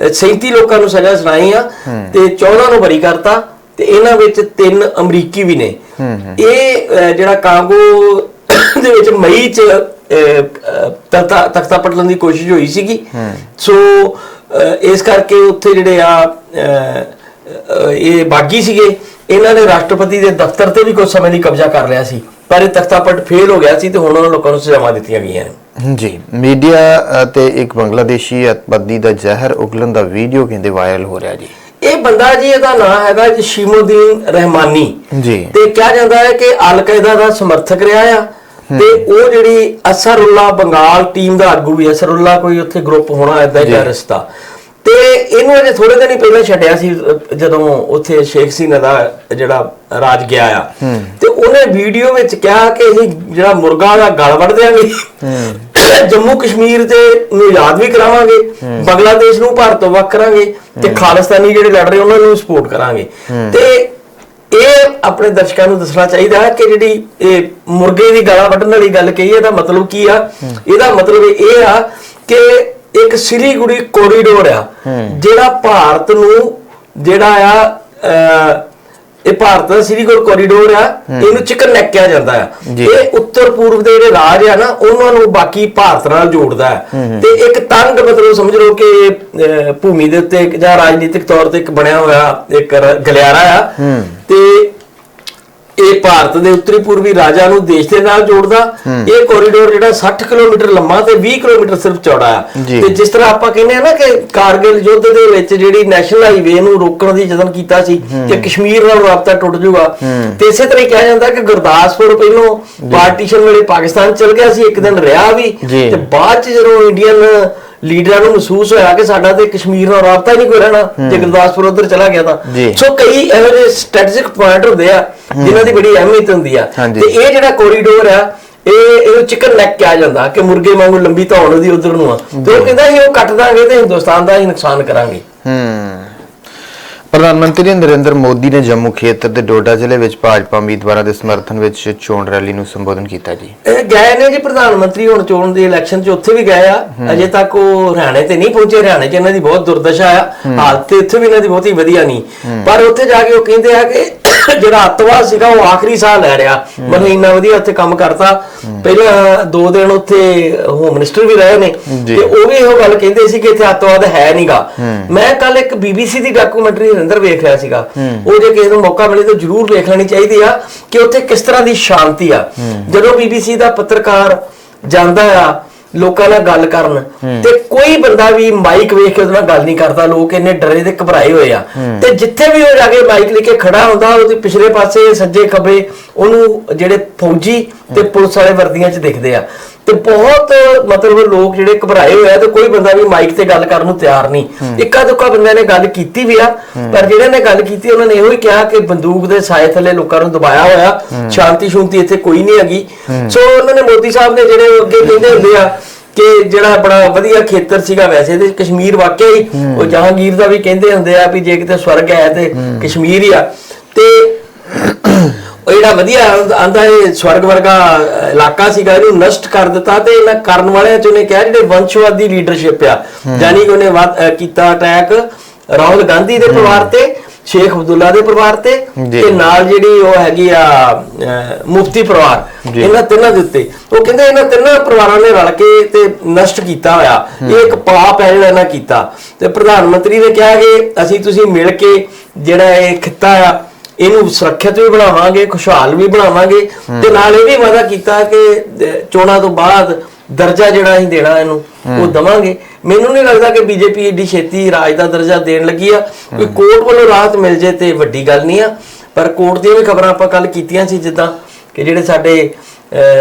ਅਹ, 37 ਲੋਕਾਂ ਨੂੰ ਸਜ਼ਾ ਸੁਣਾਈ ਆ ਤੇ 14 ਨੂੰ ਬਰੀ ਕਰਤਾ। ਤੇ ਇਹਨਾਂ ਵਿੱਚ ਤਿੰਨ ਅਮਰੀਕੀ ਵੀ ਨੇ। ਇਹ ਜਿਹੜਾ ਕਾਂਗੋ ਦੇ ਵਿੱਚ ਮਈ ਚ ਤਖਤਾ ਤਖਤਾ ਪਲਟਣ ਦੀ ਕੋਸ਼ਿਸ਼ ਹੋਈ ਸੀਗੀ। ਸੋ ਇਸ ਕਰਕੇ ਉੱਥੇ ਜਿਹੜੇ ਆ ਇਹ ਬਾਗੀ ਸੀਗੇ। ਇਹਨਾਂ ਨੇ ਰਾਸ਼ਟਰਪਤੀ ਦੇ ਦਫ਼ਤਰ ਤੇ ਵੀ ਕੁਝ ਸਮੇਂ ਲਈ ਕਬਜ਼ਾ ਕਰ ਲਿਆ ਸੀ। ਪਰ ਇਹ ਤਖਤਾਪਲਟ ਫੇਲ ਹੋ ਗਿਆ ਸੀ ਤੇ ਹੁਣ ਉਹਨਾਂ ਲੋਕਾਂ ਨੂੰ ਸਜ਼ਾਵਾਂ ਦਿੱਤੀਆਂ ਗਈਆਂ ਨੇ। ਜੀ ਮੀਡੀਆ ਤੇ ਇੱਕ ਬੰਗਲਾਦੇਸ਼ੀ ਅਤਬਦੀ ਦਾ ਜ਼ਹਿਰ ਉਗਲਣ ਦਾ ਵੀਡੀਓ ਕਹਿੰਦੇ ਵਾਇਰਲ ਹੋ ਰਿਹਾ ਜੀ। ਇਹ ਬੰਦਾ ਜੀ ਇਹਦਾ ਨਾਮ ਹੈਗਾ ਜੀ ਸ਼ਿਮੋਦੀਨ ਰਹਿਮਾਨੀ। ਜੀ। ਤੇ ਕਿਹਾ ਜਾਂਦਾ ਹੈ ਕਿ ਅਲ ਕਾਇਦਾ ਦਾ ਸਮਰਥਕ ਰਿਹਾ ਆ। ਤੇ ਉਹ ਜਿਹੜੀ ਅਸਰੁੱਲਾ ਬੰਗਾਲ ਟੀਮ ਦਾ ਆਗੂ ਵੀ ਅਸਰੁੱਲਾ ਕੋਈ ਉੱਥੇ ਗਰੁੱਪ ਹੋਣਾ ਐਦਾਂ ਹੀ ਦਾ ਤੇ ਇਹਨੂੰ ਅਜੇ ਥੋੜੇ ਦਿਨ ਹੀ ਪਹਿਲਾਂ ਛੱਡਿਆ ਸੀ ਜਦੋਂ ਉੱਥੇ ਸ਼ੇਖ ਹਸੀਨਾ ਦਾ ਜਿਹੜਾ ਰਾਜ ਗਿਆ ਆ। ਤੇ ਉਹਨੇ ਵੀਡੀਓ ਵਿੱਚ ਕਿਹਾ ਕਿ ਅਸੀਂ ਜਿਹੜਾ ਮੁਰਗਾ ਦਾ ਗਲ ਵੱਢ ਦਿਆਂਗੇ। ਜੰਮੂ ਕਸ਼ਮੀਰ ਤੇ ਨੂੰ ਯਾਦ ਵੀ ਕਰਾਵਾਂਗੇ ਬੰਗਲਾਦੇਸ਼ ਨੂੰ ਭਾਰਤ ਤੋਂ ਵੱਖ ਕਰਾਂਗੇ ਤੇ ਖਾਲਿਸਤਾਨੀ ਜਿਹੜੇ ਲੜ ਰਹੇ ਉਹਨਾਂ ਨੂੰ ਸਪੋਰਟ ਕਰਾਂਗੇ। ਤੇ ਇਹ ਆਪਣੇ ਦਰਸ਼ਕਾਂ ਨੂੰ ਦੱਸਣਾ ਚਾਹੀਦਾ ਹੈ ਕਿ ਜਿਹੜੀ ਇਹ ਮੁਰਗੇ ਦੀ ਗਾਲਾਂ ਵੱਢਣ ਵਾਲੀ ਗੱਲ ਕਹੀ ਹੈ, ਇਹਦਾ ਮਤਲਬ ਕੀ ਆ? ਇਹਦਾ ਮਤਲਬ ਇਹ ਆ ਕਿ ਇੱਕ ਸਿਲੀਗੁੜੀ ਕੋਰੀਡੋਰ ਆ ਜਿਹੜਾ ਭਾਰਤ ਨੂੰ ਜਿਹੜਾ ਆ ਇਹ ਭਾਰਤ ਦਾ ਸਿਲੀਗੁੜੀ ਕੋਰੀਡੋਰ ਆ ਇਹਨੂੰ ਚਿਕਨ ਨੈਕ ਕਿਹਾ ਜਾਂਦਾ ਆ। ਜੀ। ਇਹ ਉੱਤਰ ਪੂਰਬ ਦੇ ਜਿਹੜੇ ਰਾਜ ਆ ਨਾ ਉਹਨਾਂ ਨੂੰ ਬਾਕੀ ਭਾਰਤ ਨਾਲ ਜੋੜਦਾ ਹੈ ਤੇ ਇੱਕ ਤੰਗ ਮਤਲਬ ਸਮਝ ਲਓ ਕਿ ਭੂਮੀ ਦੇ ਉੱਤੇ ਜਾਂ ਰਾਜਨੀਤਿਕ ਤੌਰ ਤੇ ਇੱਕ ਬਣਿਆ ਹੋਇਆ ਇੱਕ ਗਲਿਆਰਾ ਆ। ਤੇ ਇਹ ਭਾਰਤ ਦੇ ਉੱਤਰੀ ਪੂਰਬੀ ਰਾਜਾਂ ਨੂੰ ਦੇਸ਼ ਦੇ ਨਾਲ ਜੋੜਦਾ। ਇਹ ਕੋਰੀਡੋਰ ਜਿਹੜਾ 60 ਕਿਲੋਮੀਟਰ ਲੰਮਾ ਤੇ 20 ਕਿਲੋਮੀਟਰ ਸਿਰਫ ਚੌੜਾ ਆ। ਤੇ ਜਿਸ ਤਰ੍ਹਾਂ ਆਪਾਂ ਕਹਿੰਦੇ ਆ ਨਾ ਕਿ ਕਾਰਗਿਲ ਯੁੱਧ ਦੇ ਵਿੱਚ ਜਿਹੜੀ ਨੈਸ਼ਨਲ ਹਾਈਵੇ ਨੂੰ ਰੋਕਣ ਦੀ ਯਤਨ ਕੀਤਾ ਸੀ ਕਿ ਕਸ਼ਮੀਰ ਨਾਲ ਰਾਬਤਾ ਟੁੱਟ ਜਾਊਗਾ ਤੇ ਇਸੇ ਤਰ੍ਹਾਂ ਹੀ ਕਿਹਾ ਜਾਂਦਾ ਕਿ ਗੁਰਦਾਸਪੁਰ ਪਹਿਲੋਂ ਪਾਰਟੀਸ਼ਨ ਵੇਲੇ ਪਾਕਿਸਤਾਨ ਚਲ ਗਿਆ ਸੀ ਇੱਕ ਦਿਨ ਰਿਹਾ ਵੀ। ਤੇ ਬਾਅਦ ਚ ਜਦੋਂ ਇੰਡੀਅਨ ਲੀਡਰਾਂ ਨੂੰ ਮਹਿਸੂਸ ਹੋਇਆ ਕਿ ਸਾਡਾ ਤੇ ਕਸ਼ਮੀਰ ਨਾਲ ਰਾਬਤਾ ਹੀ ਨਹੀਂ ਕੋਈ ਰਹਿਣਾ ਜੇ ਗੁਰਦਾਸਪੁਰ ਉਧਰ ਚਲਾ ਗਿਆ ਤਾਂ। ਸੋ ਕਈ ਇਹੋ ਜਿਹੇ ਸਟ੍ਰੈਟਜਿਕ ਪੁਆਇੰਟ ਹੁੰਦੇ ਆ ਜਿਨ੍ਹਾਂ ਦੀ ਬੜੀ ਅਹਿਮੀਅਤ ਹੁੰਦੀ ਆ। ਤੇ ਇਹ ਜਿਹੜਾ ਕੋਰੀਡੋਰ ਆ ਇਹ ਇਹਨੂੰ ਚਿਕਨ ਨੈਕ ਕਿਹਾ ਜਾਂਦਾ ਕਿ ਮੁਰਗੇ ਵਾਂਗੂ ਲੰਬੀ ਧੌਣ ਉਹਦੀ ਉਧਰ ਨੂੰ ਆ। ਤੇ ਉਹ ਕਹਿੰਦਾ ਸੀ ਉਹ ਕੱਟ ਦਾਂਗੇ ਤੇ ਹਿੰਦੁਸਤਾਨ ਦਾ ਹੀ ਨੁਕਸਾਨ ਕਰਾਂਗੇ। ਹੂੰ। ਪ੍ਰਧਾਨ ਮੰਤਰੀ ਨਰਿੰਦਰ ਮੋਦੀ ਨੇ ਜੰਮੂ ਖੇਤਰ ਦੇ ਡੋਡਾ ਜ਼ਿਲ੍ਹੇ ਵਿੱਚ ਭਾਜਪਾ ਉਮੀਦਵਾਰਾਂ ਦੇ ਸਮਰਥਨ ਵਿੱਚ ਚੋਣ ਰੈਲੀ ਨੂੰ ਸੰਬੋਧਨ ਕੀਤਾ ਜੀ। ਇਹ ਗਏ ਨੇ ਜੀ ਪ੍ਰਧਾਨ ਮੰਤਰੀ ਹੁਣ ਚੋਣ ਦੇ ਇਲੈਕਸ਼ਨ 'ਚ ਉੱਥੇ ਵੀ ਗਏ ਆ। ਅਜੇ ਤੱਕ ਉਹ ਹਰਿਆਣੇ ਤੇ ਨਹੀਂ ਪਹੁੰਚੇ। ਹਰਿਆਣੇ 'ਚ ਇਹਨਾਂ ਦੀ ਬਹੁਤ ਦੁਰਦਸ਼ਾ ਆ। ਹਾਲਤ ਤੇ ਇੱਥੇ ਵੀ ਇਹਨਾਂ ਦੀ ਬਹੁਤੀ ਵਧੀਆ ਨਹੀਂ। ਪਰ ਉੱਥੇ ਜਾ ਕੇ ਉਹ ਕਹਿੰਦੇ ਆ ਕਿ ਜਿਹੜਾ ਅੱਤਵਾਦ ਸੀਗਾ ਉਹ ਆਖਰੀ ਸਾਹ ਲੈ ਰਿਹਾ। ਮਤਲਬ ਇੰਨਾ ਵਧੀਆ ਉੱਥੇ ਕੰਮ ਕਰਤਾ। ਪਹਿਲਾਂ ਦੋ ਦਿਨ ਉੱਥੇ ਹੋਮ ਮਿਨਿਸਟਰ ਵੀ ਰਹੇ ਨੇ। ਤੇ ਉਹ ਵੀ ਇਹੋ ਗੱਲ ਕਹਿੰਦੇ ਸੀ ਕਿ ਇੱਥੇ ਅੱਤਵਾਦ ਹੈ ਨਹੀਂਗਾ ਮੈਂ ਕੱਲ ਇੱਕ ਬੀਬੀਸੀ ਦੀ ਡਾਕੂਮੈਂਟਰੀ ਅੰਦਰ ਵੇਖ ਰਿਹਾ ਸੀਗਾ। ਉਹ ਜੇ ਕਿਸੇ ਨੂੰ ਮੌਕਾ ਮਿਲੇ ਤਾਂ ਜ਼ਰੂਰ ਵੇਖ ਲੈਣੀ ਚਾਹੀਦੀ ਆ ਕਿ ਉੱਥੇ ਕਿਸ ਤਰ੍ਹਾਂ ਦੀ ਸ਼ਾਂਤੀ ਆ। ਜਦੋਂ ਬੀਬੀਸੀ ਦਾ ਪੱਤਰਕਾਰ ਜਾਂਦਾ ਆ ਲੋਕਾਂ ਨਾਲ ਗੱਲ ਕਰਨ ਤੇ ਕੋਈ ਬੰਦਾ ਵੀ ਮਾਈਕ ਵੇਖ ਕੇ ਉਹਦੇ ਨਾਲ ਗੱਲ ਨਹੀਂ ਕਰਦਾ ਲੋਕ ਇੰਨੇ ਡਰੇ ਤੇ ਘਬਰਾਏ ਹੋਏ ਆ। ਤੇ ਜਿੱਥੇ ਵੀ ਉਹ ਜਾ ਕੇ ਮਾਈਕ ਲੈ ਕੇ ਖੜਾ ਹੁੰਦਾ ਉਹਦੇ ਪਿਛਲੇ ਪਾਸੇ ਸੱਜੇ ਖੱਬੇ ਉਹਨੂੰ ਜਿਹੜੇ ਫੌਜੀ ਤੇ ਪੁਲਿਸ ਵਾਲੇ ਵਰਦੀਆਂ 'ਚ ਦਿਖਦੇ ਆ। ਤੇ ਬਹੁਤ ਮਤਲਬ ਲੋਕ ਜਿਹੜੇ ਘਬਰਾਏ ਹੋਏ ਆ ਤੇ ਕੋਈ ਬੰਦਾ ਵੀ ਮਾਈਕ ਤੇ ਗੱਲ ਕਰਨ ਨੂੰ ਤਿਆਰ ਨਹੀਂ। ਇੱਕਾ ਦੁੱਕਾ ਬੰਦਿਆਂ ਨੇ ਗੱਲ ਕੀਤੀ ਵੀ ਆ ਪਰ ਜਿਹੜਿਆਂ ਨੇ ਗੱਲ ਕੀਤੀ ਉਹਨਾਂ ਨੇ ਇਹੋ ਹੀ ਕਿਹਾ ਕਿ ਬੰਦੂਕ ਦੇ ਸਾਏ ਥੱਲੇ ਲੋਕਾਂ ਨੂੰ ਦਬਾਇਆ ਹੋਇਆ ਸ਼ਾਂਤੀ ਸ਼ੁੰਤੀ ਇੱਥੇ ਕੋਈ ਨਹੀਂ ਹੈਗੀ। ਸੋ ਉਹਨਾਂ ਨੇ ਮੋਦੀ ਸਾਹਿਬ ਨੇ ਜਿਹੜੇ ਅੱਗੇ ਕਹਿੰਦੇ ਹੁੰਦੇ ਆ ਕਿ ਜਿਹੜਾ ਬੜਾ ਵਧੀਆ ਖੇਤਰ ਸੀਗਾ ਵੈਸੇ ਤੇ ਕਸ਼ਮੀਰ ਵਾਕਿਆ ਹੀ ਉਹ ਜਹਾਂਗੀਰ ਦਾ ਵੀ ਕਹਿੰਦੇ ਹੁੰਦੇ ਆ ਵੀ ਜੇ ਕਿਤੇ ਸਵਰਗ ਹੈ ਤੇ ਕਸ਼ਮੀਰ ਹੀ ਆ। ਤੇ ਉਹ ਜਿਹੜਾ ਵਧੀਆ ਆਂਦਾ ਇਹ ਸਵਰਗ ਵਰਗਾ ਇਲਾਕਾ ਸੀਗਾ ਇਹਨੂੰ ਨਸ਼ਟ ਕਰ ਦਿੱਤਾ ਤੇ ਇਹਨਾਂ ਕਰਨ ਵਾਲਿਆਂ ਚ ਉਹਨੇ ਕਿਹਾ ਜਿਹੜੇ ਵੰਸ਼ਵਾਦੀ ਲੀਡਰਸ਼ਿਪ ਆ ਯਾਨੀ ਕਿ ਉਹਨੇ ਕੀਤਾ ਅਟੈਕ ਰਾਹੁਲ ਗਾਂਧੀ ਦੇ ਪਰਿਵਾਰ ਤੇ ਸ਼ੇਖ ਅਬਦੁੱਲਾ ਦੇ ਪਰਿਵਾਰ ਤੇ। ਤੇ ਨਾਲ ਜਿਹੜੀ ਉਹ ਹੈਗੀ ਆ ਮੁਫਤੀ ਪਰਿਵਾਰ। ਇਹਨਾਂ ਤਿੰਨਾਂ ਦੇ ਉੱਤੇ। ਉਹ ਕਹਿੰਦੇ ਇਹਨਾਂ ਤਿੰਨਾਂ ਪਰਿਵਾਰਾਂ ਨੇ ਰਲ ਕੇ ਤੇ ਨਸ਼ਟ ਕੀਤਾ ਹੋਇਆ। ਇਹ ਇੱਕ ਪਾਪ ਹੈ ਜਿਹੜਾ ਇਹਨਾਂ ਕੀਤਾ। ਤੇ ਪ੍ਰਧਾਨ ਮੰਤਰੀ ਨੇ ਕਿਹਾ ਕਿ ਅਸੀਂ ਤੁਸੀਂ ਮਿਲ ਕੇ ਜਿਹੜਾ ਇਹ ਖਿੱਤਾ ਆ ਇਹਨੂੰ ਸੁਰੱਖਿਅਤ ਵੀ ਬਣਾਵਾਂਗੇ ਖੁਸ਼ਹਾਲ ਵੀ ਬਣਾਵਾਂਗੇ ਤੇ ਨਾਲ ਇਹ ਵੀ ਵਾਅਦਾ ਕੀਤਾ ਕਿ ਚੋਣਾਂ ਤੋਂ ਬਾਅਦ ਦਰਜਾ ਜਿਹੜਾ ਅਸੀਂ ਦੇਣਾ ਇਹਨੂੰ ਉਹ ਦਵਾਂਗੇ। ਮੈਨੂੰ ਨਹੀਂ ਲੱਗਦਾ ਕਿ ਬੀਜੇਪੀ ਏਡੀ ਛੇਤੀ ਰਾਜ ਦਾ ਦਰਜਾ ਦੇਣ ਲੱਗੀ ਆ। ਕੋਈ ਕੋਰਟ ਵੱਲੋਂ ਰਾਹਤ ਮਿਲ ਜੇ ਤੇ ਵੱਡੀ ਗੱਲ ਨਹੀਂ ਆ। ਪਰ ਕੋਰਟ ਦੀਆਂ ਵੀ ਖਬਰਾਂ ਆਪਾਂ ਕੱਲ ਕੀਤੀਆਂ ਸੀ ਜਿੱਦਾਂ ਕਿ ਜਿਹੜੇ ਸਾਡੇ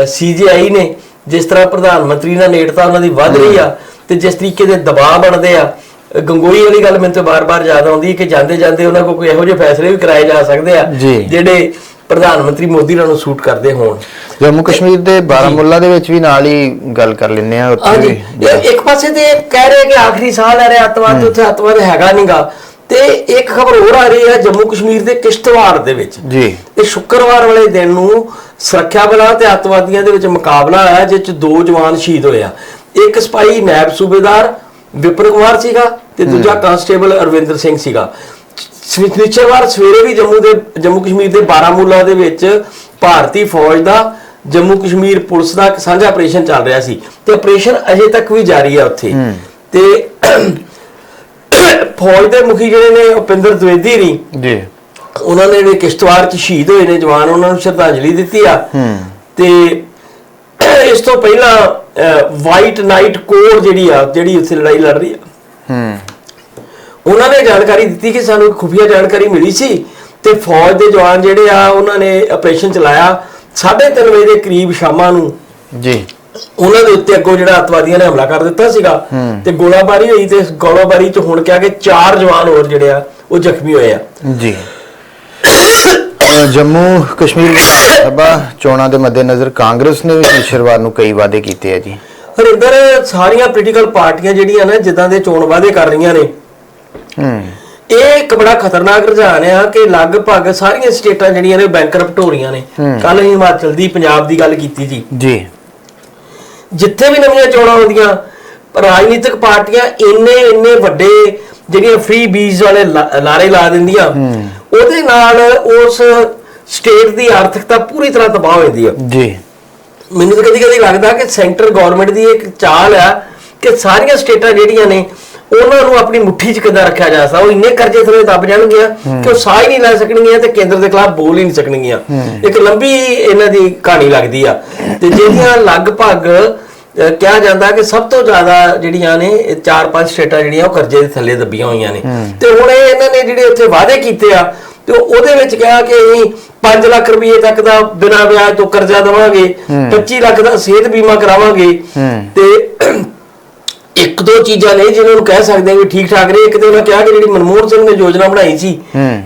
ਸੀਜੀਆਈ ਨੇ ਜਿਸ ਤਰ੍ਹਾਂ ਪ੍ਰਧਾਨ ਮੰਤਰੀ ਨਾਲ ਨੇੜਤਾ ਉਹਨਾਂ ਦੀ ਵੱਧ ਰਹੀ ਆ ਤੇ ਜਿਸ ਤਰੀਕੇ ਦੇ ਦਬਾਅ ਬਣਦੇ ਆ ਗੰਗੋਈ ਵਾਲੀ ਗੱਲ ਮੈਨੂੰ ਤੇ ਬਾਰ-ਬਾਰ ਯਾਦ ਆਉਂਦੀ ਹੈ ਕਿ ਜਾਂਦੇ ਜਾਂਦੇ ਉਹਨਾਂ ਕੋਲ ਕੋਈ ਇਹੋ ਜਿਹੇ ਫੈਸਲੇ ਵੀ ਕਰਾਏ ਜਾ ਸਕਦੇ ਆ। ਜਿਹੜੇ ਪ੍ਰਧਾਨ ਮੰਤਰੀ ਮੋਦੀ ਨਾਲ ਨੂੰ ਸੂਟ ਕਰਦੇ ਹੋਣ। ਜੰਮੂ ਕਸ਼ਮੀਰ ਦੇ ਬਾਰਾਮੁੱਲਾ ਦੇ ਵਿੱਚ ਵੀ ਨਾਲ ਹੀ ਗੱਲ ਕਰ ਲੈਂਦੇ ਆ ਉੱਥੇ ਵੀ ਇਹ ਇੱਕ ਪਾਸੇ ਤੇ ਕਹਿ ਰਹੇ ਕਿ ਆਖਰੀ ਸਾਹ ਲੈ ਰਹੇ ਅੱਤਵਾਦ ਤੇ ਉੱਥੇ ਅੱਤਵਾਦ ਹੈਗਾ ਨਹੀਂਗਾ ਤੇ ਇੱਕ ਖਬਰ ਹੋਰ ਆ ਰਹੀ ਹੈ ਜੰਮੂ ਕਸ਼ਮੀਰ ਦੇ ਕਿਸ਼ਤਵਾੜ ਦੇ ਵਿੱਚ। ਜੀ। ਤੇ ਸ਼ੁੱਕਰਵਾਰ ਵਾਲੇ ਦਿਨ ਨੂੰ ਸੁਰੱਖਿਆ ਬਲਾਂ ਤੇ ਅੱਤਵਾਦੀਆਂ ਦੇ ਵਿੱਚ ਮੁਕਾਬਲਾ ਹੋਇਆ ਜਿਸ ਚ ਦੋ ਜਵਾਨ ਸ਼ਹੀਦ ਹੋਏ ਆ। ਇੱਕ ਸਿਪਾਹੀ ਨਾਇਬ ਸੂਬੇਦਾਰ ਵਿਪਨ ਕੁਮਾਰ ਸੀਗਾ ਤੇ ਦੂਜਾ ਕਾਂਸਟੇਬਲ ਅਰਵਿੰਦਰ ਸਿੰਘ ਸੀਗਾ। ਸ਼ਨੀਚਰਵਾਰ ਸਵੇਰੇ ਵੀ ਜੰਮੂ ਦੇ ਜੰਮੂ ਕਸ਼ਮੀਰ ਦੇ ਬਾਰਾਮੂਲਾ ਦੇ ਵਿੱਚ ਭਾਰਤੀ ਫੌਜ ਦਾ ਜੰਮੂ ਕਸ਼ਮੀਰ ਪੁਲਿਸ ਦਾ ਇੱਕ ਸਾਂਝਾ ਆਪਰੇਸ਼ਨ ਚੱਲ ਰਿਹਾ ਸੀ ਤੇ ਆਪਰੇਸ਼ਨ ਅਜੇ ਤੱਕ ਵੀ ਜਾਰੀ ਹੈ ਉੱਥੇ। ਤੇ ਫੌਜ ਦੇ ਮੁਖੀ ਜਿਹੜੇ ਨੇ ਉਪਿੰਦਰ ਦਵੇਦੀ ਰੀ ਜੀ। ਉਹਨਾਂ ਨੇ ਜਿਹੜੇ ਕਿਸ਼ਤਵਾੜ ਚ ਸ਼ਹੀਦ ਹੋਏ ਨੇ ਜਵਾਨ ਉਹਨਾਂ ਨੂੰ ਸ਼ਰਧਾਂਜਲੀ ਦਿੱਤੀ ਆ। ਤੇ ਇਸ ਤੋਂ ਪਹਿਲਾਂ ਵਾਈਟ ਨਾਈਟ ਕੋਰ ਜਿਹੜੀ ਆ ਜਿਹੜੀ ਉੱਥੇ ਲੜਾਈ ਲੜ ਰਹੀ ਆ ਹੂੰ। ਉਹਨਾਂ ਨੇ ਜਾਣਕਾਰੀ ਦਿੱਤੀ ਕਿ ਸਾਨੂੰ ਇੱਕ ਖੁਫੀਆ ਜਾਣਕਾਰੀ ਮਿਲੀ ਸੀ ਤੇ ਫੌਜ ਦੇ ਜਵਾਨ ਜਿਹੜੇ ਆ ਉਹਨਾਂ ਨੇ ਆਪਰੇਸ਼ਨ ਚਲਾਇਆ 3:30 ਵਜੇ ਦੇ ਕਰੀਬ ਸ਼ਾਮਾਂ ਨੂੰ। ਜੀ। ਉਹਨਾਂ ਦੇ ਉੱਤੇ ਅੱਗੋਂ ਜਿਹੜਾ ਅਤਵਾਦੀਆਂ ਨੇ ਹਮਲਾ ਕਰ ਦਿੱਤਾ ਸੀਗਾ। ਤੇ ਗੋਲਾਬਾਰੀ ਹੋਈ ਤੇ ਗੋਲਾਬਾਰੀ ਚ ਹੁਣ ਕਿਹਾ ਕਿ ਚਾਰ ਜਵਾਨ ਹੋਰ ਜਿਹੜੇ ਆ ਉਹ ਜ਼ਖਮੀ ਹੋਏ ਆ। ਜੀ। ਜੰਮੂ ਕਸ਼ਮੀਰ ਸਭਾ ਚੋਣਾਂ ਦੇ ਮੱਦੇਨਜ਼ਰ ਕਾਂਗਰਸ ਨੇ ਵੀ ਸ਼ੁੱਕਰਵਾਰ ਨੂੰ ਕਈ ਵਾਅਦੇ ਕੀਤੇ ਆ ਜੀ। ਹਰਿੰਦਰ ਸਾਰੀਆਂ ਪੋਲੀਟੀਕਲ ਪਾਰਟੀਆਂ ਜਿਹੜੀਆਂ ਨੇ ਜਿੱਦਾਂ ਦੇ ਚੋਣ ਵਾਅਦੇ ਕਰ ਰਹੀਆਂ ਨੇ। ਹੂੰ। ਇਹ ਇੱਕ ਬੜਾ ਖਤਰਨਾਕ ਰੁਝਾਨ ਆ ਕਿ ਲਗਭਗ ਸਾਰੀਆਂ ਸਟੇਟਾਂ ਜਿਹੜੀਆਂ ਨੇ ਬੈਂਕਰਪਟ ਹੋ ਰਹੀਆਂ ਨੇ। ਕੱਲ ਹਿਮਾਚਲ ਦੀ ਪੰਜਾਬ ਦੀ ਗੱਲ ਕੀਤੀ ਜੀ। ਜੀ। ਜਿੱਥੇ ਵੀ ਨਵੀਆਂ ਚੋਣਾਂ ਹੁੰਦੀਆਂ ਰਾਜਨੀਤਿਕ ਪਾਰਟੀਆਂ ਇੰਨੇ ਇੰਨੇ ਵੱਡੇ ਜਿਹੜੀਆਂ ਫ੍ਰੀ ਬੀਜ ਵਾਲੇ ਲਾਰੇ ਲਾ ਦਿੰਦੀਆਂ। ਉਹਦੇ ਨਾਲ ਉਸ ਸਟੇਟ ਦੀ ਆਰਥਿਕਤਾ ਪੂਰੀ ਤਰ੍ਹਾਂ ਤਬਾਹ ਹੋ ਜਾਂਦੀ ਆ। ਜੀ। ਮੈਨੂੰ ਤਾਂ ਕਦੀ ਕਦੀ ਲੱਗਦਾ ਕਿ ਸੈਂਟਰ ਗਵਰਨਮੈਂਟ ਦੀ ਇੱਕ ਚਾਲ ਆ ਕਿ ਸਾਰੀਆਂ ਸਟੇਟਾਂ ਜਿਹੜੀਆਂ ਨੇ ਉਹਨਾਂ ਨੂੰ ਆਪਣੀ ਮੁੱਠੀ 'ਚ ਕਿੱਦਾਂ ਰੱਖਿਆ ਜਾ ਸਕਦਾ? ਉਹ ਇੰਨੇ ਕਰਜ਼ੇ ਥੱਲੇ ਦੱਬ ਜਾਣਗੀਆਂ ਕਿ ਉਹ ਸਾਹ ਹੀ ਨਹੀਂ ਲੈ ਸਕਣਗੀਆਂ ਤੇ ਕੇਂਦਰ ਦੇ ਖਿਲਾਫ ਬੋਲ ਹੀ ਨਹੀਂ ਸਕਣਗੀਆਂ। ਇੱਕ ਲੰਬੀ ਇਹਨਾਂ ਦੀ ਕਹਾਣੀ ਲੱਗਦੀ ਆ। ਤੇ ਜਿਹੜੀਆਂ ਲਗਭਗ ਕਿਹਾ ਜਾਂਦਾ ਕਿ ਸਭ ਤੋਂ ਜ਼ਿਆਦਾ ਜਿਹੜੀਆਂ ਨੇ ਚਾਰ ਪੰਜ ਸਟੇਟਾਂ ਜਿਹੜੀਆਂ ਉਹ ਕਰਜ਼ੇ ਦੇ ਥੱਲੇ ਦੱਬੀਆਂ ਹੋਈਆਂ ਨੇ। ਤੇ ਹੁਣ ਇਹ ਇਹਨਾਂ ਨੇ ਜਿਹੜੇ ਉੱਥੇ ਵਾਅਦੇ ਕੀਤੇ ਆ ਤੇ ਉਹਦੇ ਵਿੱਚ ਕਿਹਾ ਕਿ ਅਸੀਂ 5 ਲੱਖ ਰੁਪਏ ਤੱਕ ਦਾ ਬਿਨਾਂ ਵਿਆਜ ਤੋਂ ਕਰਜ਼ਾ ਦੇਵਾਂਗੇ 25 ਲੱਖ ਦਾ ਸਿਹਤ ਬੀਮਾ ਕਰਾਵਾਂਗੇ। ਤੇ ਇੱਕ ਦੋ ਚੀਜ਼ਾਂ ਨੇ ਜਿਹਨਾਂ ਨੂੰ ਕਹਿ ਸਕਦੇ ਹਾਂ ਵੀ ਠੀਕ ਠਾਕ ਨੇ। ਇੱਕ ਤੇ ਉਹਨਾਂ ਕਿਹਾ ਕਿ ਜਿਹੜੀ ਮਨਮੋਹਨ ਸਿੰਘ ਨੇ ਯੋਜਨਾ ਬਣਾਈ ਸੀ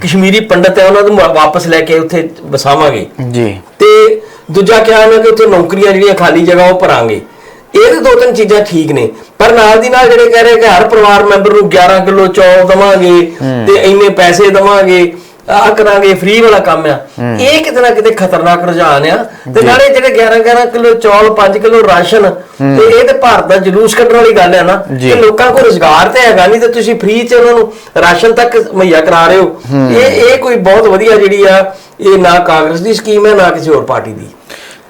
ਕਸ਼ਮੀਰੀ ਪੰਡਤ ਹੈ ਉਹਨਾਂ ਨੂੰ ਵਾਪਸ ਲੈ ਕੇ ਉੱਥੇ ਵਸਾਵਾਂਗੇ। ਜੀ। ਤੇ ਦੂਜਾ ਕਿਹਾ ਉਹਨਾਂ ਕਿ ਉੱਥੇ ਨੌਕਰੀਆਂ ਜਿਹੜੀਆਂ ਖਾਲੀ ਜਗ੍ਹਾ ਉਹ ਭਰਾਂਗੇ। ਇਹ ਤੇ ਦੋ ਤਿੰਨ ਚੀਜ਼ਾਂ ਠੀਕ ਨੇ। ਪਰ ਨਾਲ ਦੀ ਨਾਲ ਜਿਹੜੇ ਕਹਿ ਰਹੇ ਕਿ ਹਰ ਪਰਿਵਾਰ ਮੈਂਬਰ ਨੂੰ 11 ਕਿਲੋ ਚੌਲ ਦਵਾਂਗੇ ਤੇ ਇੰਨੇ ਪੈਸੇ ਦਵਾਂਗੇ ਆ ਕਰਾਂਗੇ ਫ੍ਰੀ ਵਾਲਾ ਕੰਮ ਆ। ਇਹ ਕਿਤੇ ਨਾ ਕਿਤੇ ਖਤਰਨਾਕ ਰੁਝਾਨ ਆ। ਤੇ ਨਾਲੇ ਜਿਹੜੇ 11 11 ਕਿਲੋ ਚੌਲ 5 ਕਿਲੋ ਰਾਸ਼ਨ ਤੇ ਇਹ ਤੇ ਭਾਰਤ ਦਾ ਜਲੂਸ ਕੱਢਣ ਵਾਲੀ ਗੱਲ ਹੈ ਨਾ। ਕਿ ਲੋਕਾਂ ਕੋਲ ਰੁਜ਼ਗਾਰ ਤੇ ਹੈਗਾ ਨਹੀਂ ਤੇ ਤੁਸੀਂ ਫ੍ਰੀ ਚ ਉਹਨਾਂ ਨੂੰ ਰਾਸ਼ਨ ਤੱਕ ਮੁਹੱਈਆ ਕਰਾ ਰਹੇ ਹੋ। ਇਹ ਇਹ ਕੋਈ ਬਹੁਤ ਵਧੀਆ ਜਿਹੜੀ ਆ ਇਹ ਨਾ ਕਾਂਗਰਸ ਦੀ ਸਕੀਮ ਹੈ ਨਾ ਕਿਸੇ ਹੋਰ ਪਾਰਟੀ ਦੀ।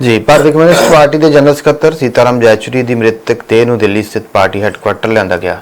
ਜੀ ਭਾਰਤੀ ਕਮਿਊਨਿਸਟ ਪਾਰਟੀ ਦੇ ਜਨਰਲ ਸਕੱਤਰ ਸੀਤਾਰਾਮ ਜੈਚੁਰੀ ਦੀ ਮ੍ਰਿਤਕ ਦੇਹ ਨੂੰ ਦਿੱਲੀ ਸਥਿਤ ਪਾਰਟੀ ਹੈੱਡਕੁਆਟਰ ਲਿਆਂਦਾ ਗਿਆ।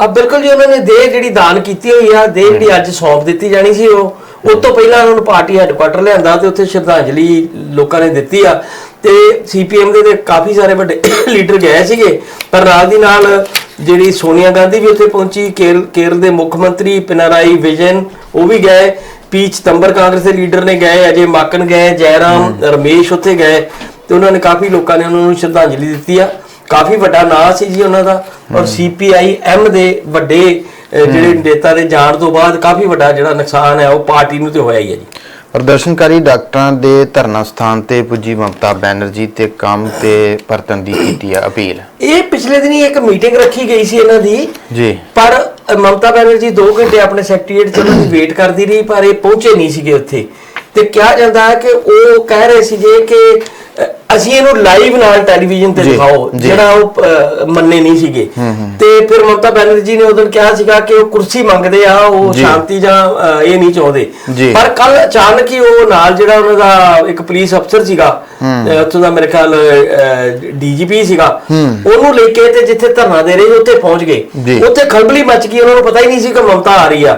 ਆ ਬਿਲਕੁਲ ਜੀ ਉਹਨਾਂ ਨੇ ਦੇਹ ਜਿਹੜੀ ਦਾਨ ਕੀਤੀ ਹੋਈ ਆ ਦੇਹ ਜਿਹੜੀ ਅੱਜ ਸੌਂਪ ਦਿੱਤੀ ਜਾਣੀ ਸੀ ਉਹ। ਉਸ ਤੋਂ ਪਹਿਲਾਂ ਉਹਨਾਂ ਨੂੰ ਪਾਰਟੀ ਹੈੱਡਕੁਆਟਰ ਲਿਆਂਦਾ ਤੇ ਉੱਥੇ ਸ਼ਰਧਾਂਜਲੀ ਲੋਕਾਂ ਨੇ ਦਿੱਤੀ ਆ। ਤੇ ਸੀਪੀਐਮ ਦੇ ਤੇ ਕਾਫੀ ਸਾਰੇ ਵੱਡੇ ਲੀਡਰ ਗਏ ਸੀਗੇ। ਪਰ ਨਾਲ ਦੀ ਨਾਲ ਜਿਹੜੀ ਸੋਨੀਆ ਗਾਂਧੀ ਵੀ ਉੱਥੇ ਪਹੁੰਚੀ ਕੇਰਲ ਕੇਰਲ ਦੇ ਮੁੱਖ ਮੰਤਰੀ ਪਿਨਾਰਾਈ ਵਿਜਨ ਉਹ ਵੀ ਗਏ। ਪੀ ਚਿਦੰਬਰ ਕਾਂਗਰਸ ਦੇ ਲੀਡਰ ਨੇ ਗਏ ਅਜੇ ਮਾਕਨ ਗਏ ਜੈਰਾਮ ਰਮੇਸ਼ ਉੱਥੇ ਗਏ। ਤੇ ਉਹਨਾਂ ਨੇ ਕਾਫੀ ਲੋਕਾਂ ਨੇ ਉਹਨਾਂ ਨੂੰ ਸ਼ਰਧਾਂਜਲੀ ਦਿੱਤੀ ਆ। ਕਾਫੀ ਵੱਡਾ ਨਾਂ ਸੀ ਜੀ ਉਹਨਾਂ ਦਾ। ਔਰ ਸੀਪੀਆਈ ਐਮ ਦੇ ਵੱਡੇ ਜਿਹੜੇ ਨੇਤਾ ਦੇ ਜਾਣ ਤੋਂ ਬਾਅਦ ਕਾਫੀ ਵੱਡਾ ਜਿਹੜਾ ਨੁਕਸਾਨ ਹੈ ਉਹ ਪਾਰਟੀ ਨੂੰ ਤੇ ਹੋਇਆ ਹੀ ਹੈ ਜੀ। ਪ੍ਰਦਰਸ਼ਨਕਾਰੀ ਡਾਕਟਰਾਂ ਦੇ ਧਰਨਾ ਸਥਾਨ ਤੇ ਪੁੱਜੀ ਮਮਤਾ ਬੈਨਰਜੀ ਤੇ ਕੰਮ ਤੇ ਪਰਤਨ ਦੀ ਕੀਤੀ ਹੈ ਅਪੀਲ। ਇਹ ਪਿਛਲੇ ਦਿਨੀ ਇੱਕ ਮੀਟਿੰਗ ਰੱਖੀ ਗਈ ਸੀ ਇਹਨਾਂ ਦੀ। ਜੀ। ਪਰ ਮਮਤਾ ਬੈਨਰਜੀ 2 ਘੰਟੇ ਆਪਣੇ ਸੈਕਟਰੀਏਟ ਚ ਉਹਨਾਂ ਦੀ ਵੇਟ ਕਰਦੀ ਰਹੀ ਪਰ ਇਹ ਪਹੁੰਚੇ ਨਹੀਂ ਸੀਗੇ ਉੱਥੇ। ਤੇ ਕਿਹਾ ਜਾਂਦਾ ਹੈ ਕਿ ਉਹ ਕਹਿ ਰਹੇ ਸੀਗੇ ਕਿ ਅਸੀਂ ਇਹਨੂੰ ਲਾਈਵ ਨਾਲ ਟੈਲੀਵਿਜ਼ਨ ਤੇ ਦਿਖਾਓ। ਜਿਹੜਾ ਉਹ ਮੰਨੇ ਨਹੀਂ ਸੀਗੇ। ਤੇ ਫਿਰ ਮਮਤਾ ਬੈਨਰਜੀ ਨੇ ਉਦੋਂ ਕਿਹਾ ਸੀਗਾ ਕਿ ਉਹ ਕੁਰਸੀ ਮੰਗਦੇ ਆ ਉਹ। ਸ਼ਾਂਤੀ ਜਾਂ ਇਹ ਨਹੀਂ ਚਾਹੁੰਦੇ। ਪਰ ਕੱਲ ਅਚਾਨਕ ਹੀ ਉਹ ਨਾਲ ਜਿਹੜਾ ਉਹਨਾਂ ਦਾ ਇੱਕ ਪੁਲਿਸ ਅਫਸਰ ਸੀਗਾ ਉੱਥੋਂ ਦਾ ਮੇਰੇ ਖਿਆਲ ਡੀਜੀਪੀ ਸੀਗਾ ਉਹਨੂੰ ਲੈ ਕੇ ਤੇ ਜਿੱਥੇ ਧਰਨਾ ਦੇ ਰਹੇ ਉੱਥੇ ਪਹੁੰਚ। ਗਏ। ਉੱਥੇ ਖਲਬਲੀ ਮਚ ਗਈ ਉਹਨਾਂ ਨੂੰ ਪਤਾ ਹੀ ਨਹੀਂ ਸੀ ਕਿ ਮਮਤਾ ਆ ਰਹੀ ਆ।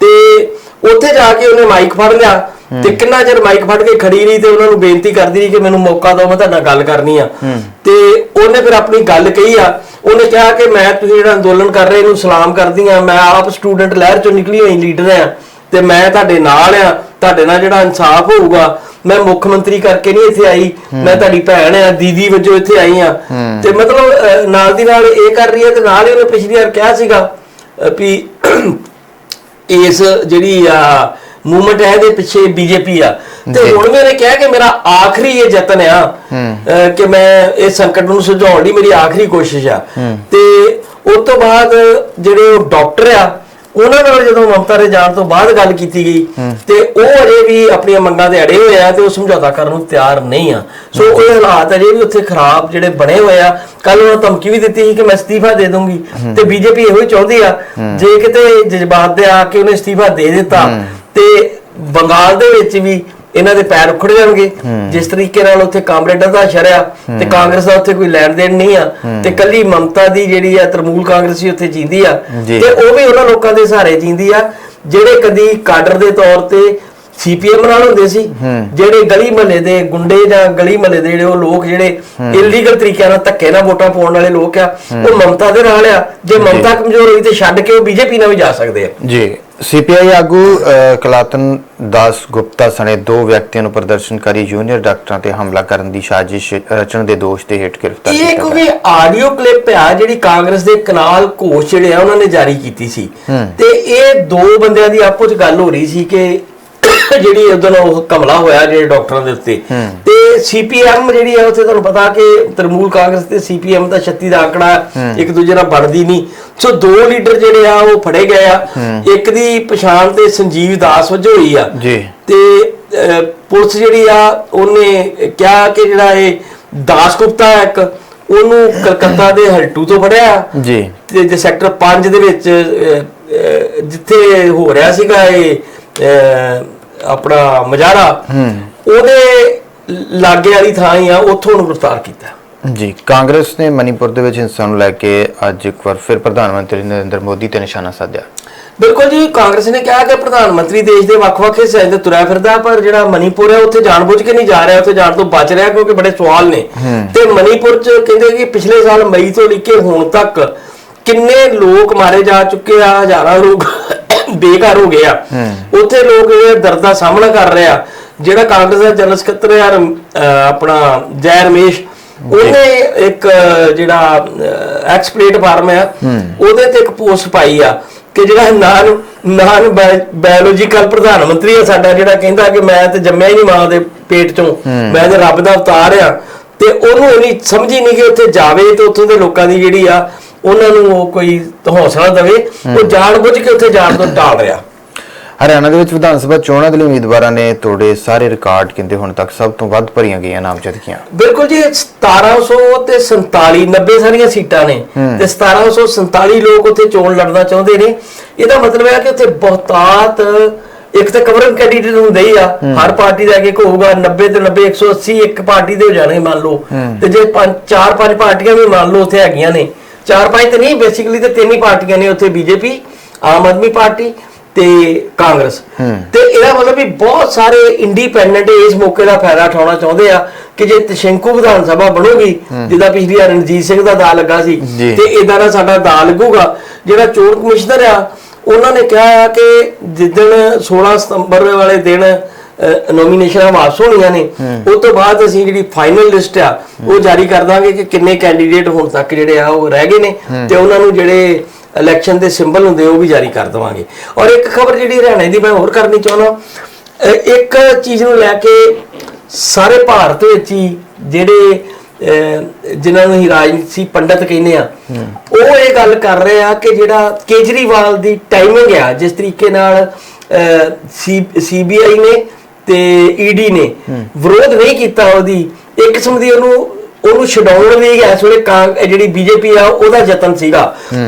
ਤੇ ਉੱਥੇ ਜਾ ਕੇ ਉਹਨੇ ਮਾਈਕ ਫੜ ਲਿਆ। ਤੇ ਕਿੰਨਾ ਚਿਰ ਮਾਈਕ ਫੜ ਕੇ ਖੜੀ ਰਹੀ ਤੇ ਉਹਨਾਂ ਨੂੰ ਬੇਨਤੀ ਕਰਦੀ ਰਹੀ ਕਿ ਮੈਨੂੰ ਮੌਕਾ ਦਿਓ ਮੈਂ ਤੁਹਾਡੇ ਨਾਲ ਗੱਲ ਕਰਨੀ ਆ। ਤੇ ਉਹਨੇ ਫਿਰ ਆਪਣੀ ਗੱਲ ਕਹੀ ਆ। ਉਹਨੇ ਕਿਹਾ ਕਿ ਮੈਂ ਤੁਸੀਂ ਜਿਹੜਾ ਅੰਦੋਲਨ ਕਰ ਰਹੇ ਇਹਨੂੰ ਸਲਾਮ ਕਰਦੀ ਆ। ਮੈਂ ਆਪ ਸਟੂਡੈਂਟ ਲਹਿਰ ਚੋਂ ਨਿਕਲੀ ਹੋਈ ਲੀਡਰ ਆ ਤੇ ਮੈਂ ਤੁਹਾਡੇ ਨਾਲ ਆ। ਤੁਹਾਡੇ ਨਾਲ ਜਿਹੜਾ ਇਨਸਾਫ ਹੋਊਗਾ ਮੈਂ ਮੁੱਖ ਮੰਤਰੀ ਕਰਕੇ ਨਹੀਂ ਇੱਥੇ ਆਈ। ਮੈਂ ਤੁਹਾਡੀ ਭੈਣ ਆ ਦੀਦੀ ਵਜੋਂ ਇੱਥੇ ਆਈ ਆ। ਤੇ ਮਤਲਬ ਨਾਲ ਦੀ ਨਾਲ ਇਹ ਕਰ ਰਹੀ ਹੈ ਤੇ ਨਾਲ ਹੀ ਉਹਨੇ ਪਿਛਲੀ ਵਾਰ ਕਿਹਾ ਸੀਗਾ ਵੀ ਇਸ ਜਿਹੜੀ ਆ ਮੂਵਮੈਂਟ ਹੈ ਇਹਦੇ ਪਿੱਛੇ ਬੀਜੇਪੀ ਆ। ਤੇ ਹੁਣ ਉਹਨੇ ਕਿਹਾ ਕਿ ਮੇਰਾ ਆਖਰੀ ਇਹ ਯਤਨ ਆ ਕਿ ਮੈਂ ਇਸ ਸੰਕਟ ਨੂੰ ਸੁਲਝਾਉਣ ਲਈ ਮੇਰੀ ਆਖਰੀ ਕੋਸ਼ਿਸ਼ ਆ। ਤੇ ਉਸ ਤੋਂ ਬਾਅਦ ਜਿਹੜੇ ਉਹ ਡਾਕਟਰ ਆ ਉਹਨਾਂ ਨਾਲ ਜਦੋਂ ਮਮਤਾ ਦੇ ਜਾਣ ਤੋਂ ਬਾਅਦ ਗੱਲ ਕੀਤੀ ਗਈ ਤੇ ਉਹ ਅਜੇ ਵੀ ਆਪਣੀਆਂ ਮੰਗਾਂ ਤੇ ਅੜੇ ਹੋਏ ਆ ਤੇ ਉਹ ਸਮਝੌਤਾ ਕਰਨ ਨੂੰ ਤਿਆਰ ਨਹੀਂ ਆ। ਸੋ ਉਹ ਹਾਲਾਤ ਅਜੇ ਵੀ ਉੱਥੇ ਖਰਾਬ ਜਿਹੜੇ ਬਣੇ ਹੋਏ ਆ। ਕੱਲ ਉਹਨਾਂ ਧਮਕੀ ਵੀ ਦਿੱਤੀ ਸੀ ਕਿ ਮੈਂ ਅਸਤੀਫਾ ਦੇ ਦੂੰਗੀ ਤੇ ਬੀਜੇਪੀ ਇਹੋ ਹੀ ਚਾਹੁੰਦੀ ਆ ਜੇ ਕਿਤੇ ਜਜ਼ਬਾਤ ਦੇ ਆ ਕੇ ਉਹਨੇ ਅਸਤੀਫਾ ਦੇ ਦਿੱਤਾ ਤੇ ਬੰਗਾਲ ਦੇ ਵਿੱਚ ਵੀ ਇਹਨਾਂ ਦੇ ਪੈਰ ਉਖੜ ਜਾਣਗੇ। ਜਿਸ ਤਰੀਕੇ ਨਾਲ ਉੱਥੇ ਕਾਮਰੇਡਾਂ ਦਾ ਸ਼ਰਿਆ ਤੇ ਕਾਂਗਰਸ ਦਾ ਉੱਥੇ ਕੋਈ ਲੈਣ ਦੇਣ ਨਹੀਂ ਆ। ਤੇ ਕੱਲੀ ਮਮਤਾ ਦੀ ਜਿਹੜੀ ਆ ਤਰਮੂਲ ਕਾਂਗਰਸੀ ਉੱਥੇ ਜਿੰਦੀ ਆ। ਤੇ ਉਹ ਵੀ ਉਹਨਾਂ ਲੋਕਾਂ ਦੇ ਸਹਾਰੇ ਜਿੰਦੀ ਆ ਜਿਹੜੇ ਕਦੀ ਕਾਡਰ ਦੇ ਤੌਰ ਤੇ ਸੀਪੀਐਮ ਨਾਲ ਹੁੰਦੇ ਸੀ ਜਿਹੜੇ ਗਲੀ ਮਹੱਲੇ ਦੇ ਗੁੰਡੇ ਜਾਂ ਗਲੀ ਮਹੱਲੇ ਦੇ ਜਿਹੜੇ ਉਹ ਲੋਕ ਜਿਹੜੇ ਇਲੀਗਲ ਤਰੀਕਿਆਂ ਨਾਲ ਧੱਕੇ ਨਾਲ ਵੋਟਾਂ ਪਾਉਣ ਵਾਲੇ ਲੋਕ ਆ ਉਹ ਮਮਤਾ ਦੇ ਨਾਲ ਆ। ਜੇ ਮਮਤਾ ਕਮਜ਼ੋਰ ਹੋਈ ਤੇ ਛੱਡ ਕੇ ਉਹ ਬੀਜੇਪੀ ਨਾਲ ਵੀ ਜਾ ਸਕਦੇ ਆ। ਜੀ। ਸੀਪੀਆਈ ਆਗੂ ਕਲਾਤਨ ਦਾਸ ਗੁਪਤਾ ਸਣੇ ਦੋ ਵਿਅਕਤੀਆਂ ਨੂੰ ਪ੍ਰਦਰਸ਼ਨਕਾਰੀ ਜੂਨੀਅਰ ਡਾਕਟਰਾਂ ਤੇ ਹਮਲਾ ਕਰਨ ਦੀ ਸਾਜ਼ਿਸ਼ ਰਚਣ ਦੇ ਦੋਸ਼ ਤੇ ਹੇਠ ਗ੍ਰਿਫਤਾਰ ਇਹ ਕੀਤਾ ਕੋਈ ਆਡੀਓ ਕਲਿੱਪ ਆ ਜਿਹੜੀ ਕਾਂਗਰਸ ਦੇ ਕਨਾਲ ਘੋਸ਼ ਜਿਹੜੇ ਆ ਉਹਨਾਂ ਨੇ ਜਾਰੀ ਕੀਤੀ ਸੀ। ਤੇ ਇਹ ਦੋ ਬੰਦਿਆਂ ਦੀ ਆਪੋ ਚ ਗੱਲ ਹੋ ਰਹੀ ਸੀ ਕਿ ਜਿਹੜੀ ਉਦੋਂ ਉਹ ਕਮਲਾ ਹੋਇਆ ਜਿਹੜੇ ਡਾਕਟਰਾਂ ਦੇ ਉੱਤੇ। ਤੇ ਸੀਪੀਐਮ ਜਿਹੜੀ ਆ ਉੱਥੇ ਤੁਹਾਨੂੰ ਪਤਾ ਕਿ ਤਰਮੂਲ ਕਾਂਗਰਸ ਤੇ ਸੀਪੀਐਮ ਦਾ 36 ਦਾ ਆંકੜਾ ਇੱਕ ਦੂਜੇ ਨਾਲ ਬਣਦੀ ਨਹੀਂ। ਸੋ ਦੋ ਲੀਡਰ ਜਿਹੜੇ ਆ ਉਹ ਫੜੇ ਗਏ ਆ। ਇੱਕ ਦੀ ਪਛਾਣ ਤੇ ਸੰਜੀਵ ਦਾਸ ਵਜੋਂ ਹੋਈ ਆ। ਜੀ। ਤੇ ਪੁਲਿਸ ਜਿਹੜੀ ਆ ਉਹਨੇ ਕਿਹਾ ਕਿ ਜਿਹੜਾ ਇਹ ਦਾਸ ਗੁਪਤਾ ਹੈ ਇੱਕ ਉਹਨੂੰ ਕਲਕੱਤਾ ਦੇ ਹਲਟੂ ਤੋਂ ਫੜਿਆ। ਜੀ। ਤੇ ਜੇ ਸੈਕਟਰ 5 ਦੇ ਵਿੱਚ ਜਿੱਥੇ ਹੋ ਰਿਹਾ ਸੀਗਾ ਇਹ ਆਪਣਾ ਮਜਾਰਾ ਉਹਦੇ ਲਾਗੇ ਵਾਲੀ ਥਾਂ ਹੀ ਆ ਉੱਥੋਂ ਉਹਨੂੰ ਗ੍ਰਿਫਤਾਰ ਕੀਤਾ। ਜੀ ਕਾਂਗਰਸ ਨੇ ਮਨੀਪੁਰ ਦੇ ਵਿੱਚ ਹਿੰਸਾ ਨੂੰ ਲੈ ਕੇ ਅੱਜ ਇੱਕ ਵਾਰ ਫਿਰ ਪ੍ਰਧਾਨ ਮੰਤਰੀ ਨਰਿੰਦਰ ਮੋਦੀ ਤੇ ਨਿਸ਼ਾਨਾ ਸਾਧਿਆ। ਬਿਲਕੁਲ ਜੀ ਕਾਂਗਰਸ ਨੇ ਕਿਹਾ ਕਿ ਪ੍ਰਧਾਨ ਮੰਤਰੀ ਦੇਸ਼ ਦੇ ਵੱਖ-ਵੱਖ ਹਿੱਸਿਆਂ 'ਚ ਤੁਰਿਆ ਫਿਰਦਾ ਪਰ ਜਿਹੜਾ ਮਨੀਪੁਰ ਹੈ ਉੱਥੇ ਜਾਣਬੁੱਝ ਕੇ ਨਹੀਂ ਜਾ ਰਿਹਾ ਉੱਥੇ ਜਾਣ ਤੋਂ ਬਚ ਰਿਹਾ ਕਿਉਂਕਿ ਬੜੇ ਸਵਾਲ ਨੇ। ਤੇ ਮਨੀਪੁਰ 'ਚ ਕਹਿੰਦੇ ਕਿ ਪਿਛਲੇ ਸਾਲ ਮਈ ਤੋਂ ਲੈ ਕੇ ਹੁਣ ਤੱਕ ਕਿੰਨੇ ਲੋਕ ਮਾਰੇ ਜਾ ਚੁੱਕੇ ਆ ਹਜ਼ਾਰਾਂ ਲੋਕ ਬੇਘਰ ਹੋ ਗਏ ਆ। ਉੱਥੇ ਲੋਕ ਇਹ ਦਰਦ ਦਾ ਸਾਹਮਣਾ ਕਰ ਰਹੇ ਆ ਜਿਹੜਾ ਕਾਂਗਰਸ ਦਾ ਜਨਰਲ ਸਕੱਤਰ ਅਹ ਆਪਣਾ ਜੈ ਰਮੇਸ਼ ਉਹਨੇ ਇੱਕ ਜਿਹੜਾ ਐਕਸ ਪਲੇਟਫਾਰਮ ਹੈ। ਉਹਦੇ ਤੇ ਇੱਕ ਪੋਸਟ ਪਾਈ ਆ ਕਿ ਜਿਹੜਾ ਨਾਨ ਨਾਨ ਬਾਇਓਲੋਜੀਕਲ ਪ੍ਰਧਾਨ ਮੰਤਰੀ ਆ ਸਾਡਾ ਜਿਹੜਾ ਕਹਿੰਦਾ ਕਿ ਮੈਂ ਤੇ ਜੰਮਿਆ ਹੀ ਨਹੀਂ ਮਾਂ ਦੇ ਪੇਟ ਚੋਂ ਮੈਂ ਤੇ ਰੱਬ ਦਾ ਅਵਤਾਰ ਆ ਤੇ ਉਹਨੂੰ ਇਨੀ ਸਮਝ ਨਹੀਂ ਕਿ ਉੱਥੇ ਜਾਵੇ ਤੇ ਉੱਥੋਂ ਦੇ ਲੋਕਾਂ ਦੀ ਜਿਹੜੀ ਆ ਉਹਨਾਂ ਨੂੰ ਉਹ ਕੋਈ ਹੌਸਲਾ ਦੇਵੇ ਉਹ ਜਾਣਬੁੱਝ ਕੇ ਉੱਥੇ ਜਾਣ ਤੋਂ ਟਾਲ ਰਿਹਾ। ਹਰਿਆਣਾ ਦੇ ਵਿੱਚ ਵਿਧਾਨ ਸਭਾ ਚੋਣਾਂ ਦੇ ਲਈ ਉਮੀਦਵਾਰਾਂ ਨੇ ਤੋੜੇ ਸਾਰੇ ਰਿਕਾਰਡ ਕਹਿੰਦੇ ਹੁਣ ਤੱਕ ਸਭ ਤੋਂ ਵੱਧ ਭਰੀਆਂ ਗਈਆਂ ਨਾਮਜ਼ਦਗੀਆਂ। ਬਿਲਕੁਲ ਜੀ 1700 ਤੇ 47 90 ਸਾਰੀਆਂ ਸੀਟਾਂ ਨੇ। ਤੇ 1747 ਲੋਕ ਉੱਥੇ ਚੋਣ ਲੜਨਾ ਚਾਹੁੰਦੇ ਨੇ। ਇਹਦਾ ਮਤਲਬ ਹੈ ਕਿ ਉੱਥੇ ਬਹੁਤਾਤ ਇੱਕ ਤਾਂ ਕਵਰਿੰਗ ਕੈਂਡੀਡੇਟ ਹੁੰਦੇ ਹੀ ਆ। ਹਰ ਪਾਰਟੀ ਦਾ ਇੱਕ ਹੋਊਗਾ 90 ਤੇ 90 180 ਇੱਕ ਪਾਰਟੀ ਦੇ ਹੋ ਜਾਣੇ ਮੰਨ ਲਓ। ਤੇ ਜੇ ਪੰਜ ਚਾਰ ਪੰਜ ਪਾਰਟੀਆਂ ਵੀ ਮੰਨ ਲਓ ਉੱਥੇ ਹੈਗੀਆਂ ਨੇ ਚਾਰ ਪੰਜ ਤੇ ਨਹੀਂ ਬੇਸਿਕਲੀ ਤੇ ਤਿੰਨ ਹੀ ਪਾਰਟੀਆਂ ਨੇ ਉੱਥੇ ਬੀਜੇਪੀ ਆਮ ਆਦਮੀ ਪਾਰਟੀ ਤੇ ਕਾਂਗਰਸ। ਤੇ ਇਹਦਾ ਮਤਲਬ ਵੀ ਬਹੁਤ ਸਾਰੇ ਇੰਡੀਪੈਂਡੈਂਟ ਇਸ ਮੌਕੇ ਦਾ ਫਾਇਦਾ ਉਠਾਉਣਾ ਚਾਹੁੰਦੇ ਆ ਕਿ ਜੇ ਤਸ਼ੰਕੂ ਵਿਧਾਨ ਸਭਾ ਬਣੂਗੀ ਜਿੱਦਾਂ ਪਿਛਲੀ ਵਾਰ ਰਣਜੀਤ ਸਿੰਘ ਦਾ ਦਾ ਲੱਗਾ ਸੀ। ਤੇ ਇਦਾਂ ਦਾ ਸਾਡਾ ਦਾ ਲੱਗੂਗਾ। ਜਿਹੜਾ ਚੋਣ ਕਮਿਸ਼ਨਰ ਆ ਉਹਨਾਂ ਨੇ ਕਿਹਾ ਆ ਕਿ ਜਿੱਦਣ 16 ਸਤੰਬਰ ਵਾਲੇ ਦਿਨ ਨੋਮੀਨੇਸ਼ਨਾਂ ਵਾਪਸ ਹੋਣੀਆਂ ਨੇ। ਉਸ ਤੋਂ ਬਾਅਦ ਅਸੀਂ ਜਿਹੜੀ ਫਾਈਨਲ ਲਿਸਟ ਆ ਉਹ ਜਾਰੀ ਕਰ ਦਾਂਗੇ ਕਿ ਕਿੰਨੇ ਕੈਂਡੀਡੇਟ ਹੁਣ ਤੱਕ ਜਿਹੜੇ ਆ ਉਹ ਰਹਿ ਗਏ ਨੇ ਤੇ ਉਹਨਾਂ ਨੂੰ ਜਿਹੜੇ ਇਲੈਕਸ਼ਨ ਦੇ ਸਿੰਬਲ ਹੁੰਦੇ ਉਹ ਵੀ ਜਾਰੀ ਕਰ ਦਵਾਂਗੇ। ਔਰ ਇੱਕ ਖਬਰ ਜਿਹੜੀ ਹਰਿਆਣੇ ਦੀ ਮੈਂ ਹੋਰ ਕਰਨੀ ਚਾਹੁੰਦਾ ਇੱਕ ਚੀਜ਼ ਨੂੰ ਲੈ ਕੇ ਸਾਰੇ ਭਾਰਤ ਵਿੱਚ ਹੀ ਜਿਹੜੇ ਜਿਨ੍ਹਾਂ ਨੂੰ ਹੀ ਰਾਜਨੀਤੀ ਪੰਡਤ ਕਹਿੰਦੇ ਆ ਉਹ ਇਹ ਗੱਲ ਕਰ ਰਹੇ ਆ ਕਿ ਜਿਹੜਾ ਕੇਜਰੀਵਾਲ ਦੀ ਟਾਈਮਿੰਗ ਆ ਜਿਸ ਤਰੀਕੇ ਨਾਲ ਸੀਬੀਆਈ ਨੇ ਤੇ ਈਡੀ ਨੇ ਵਿਰੋਧ ਨਹੀਂ ਕੀਤਾ ਉਹਦੀ ਇੱਕ ਕਿਸਮ ਦੀ ਉਹਨੂੰ ਉਹਨੂੰ ਛਡਾਉਣ ਲਈ ਇਸ ਵੇਲੇ ਕਾਂ- ਜਿਹੜੀ ਬੀਜੇਪੀ ਆ ਉਹਦਾ ਯਤਨ ਸੀਗਾ।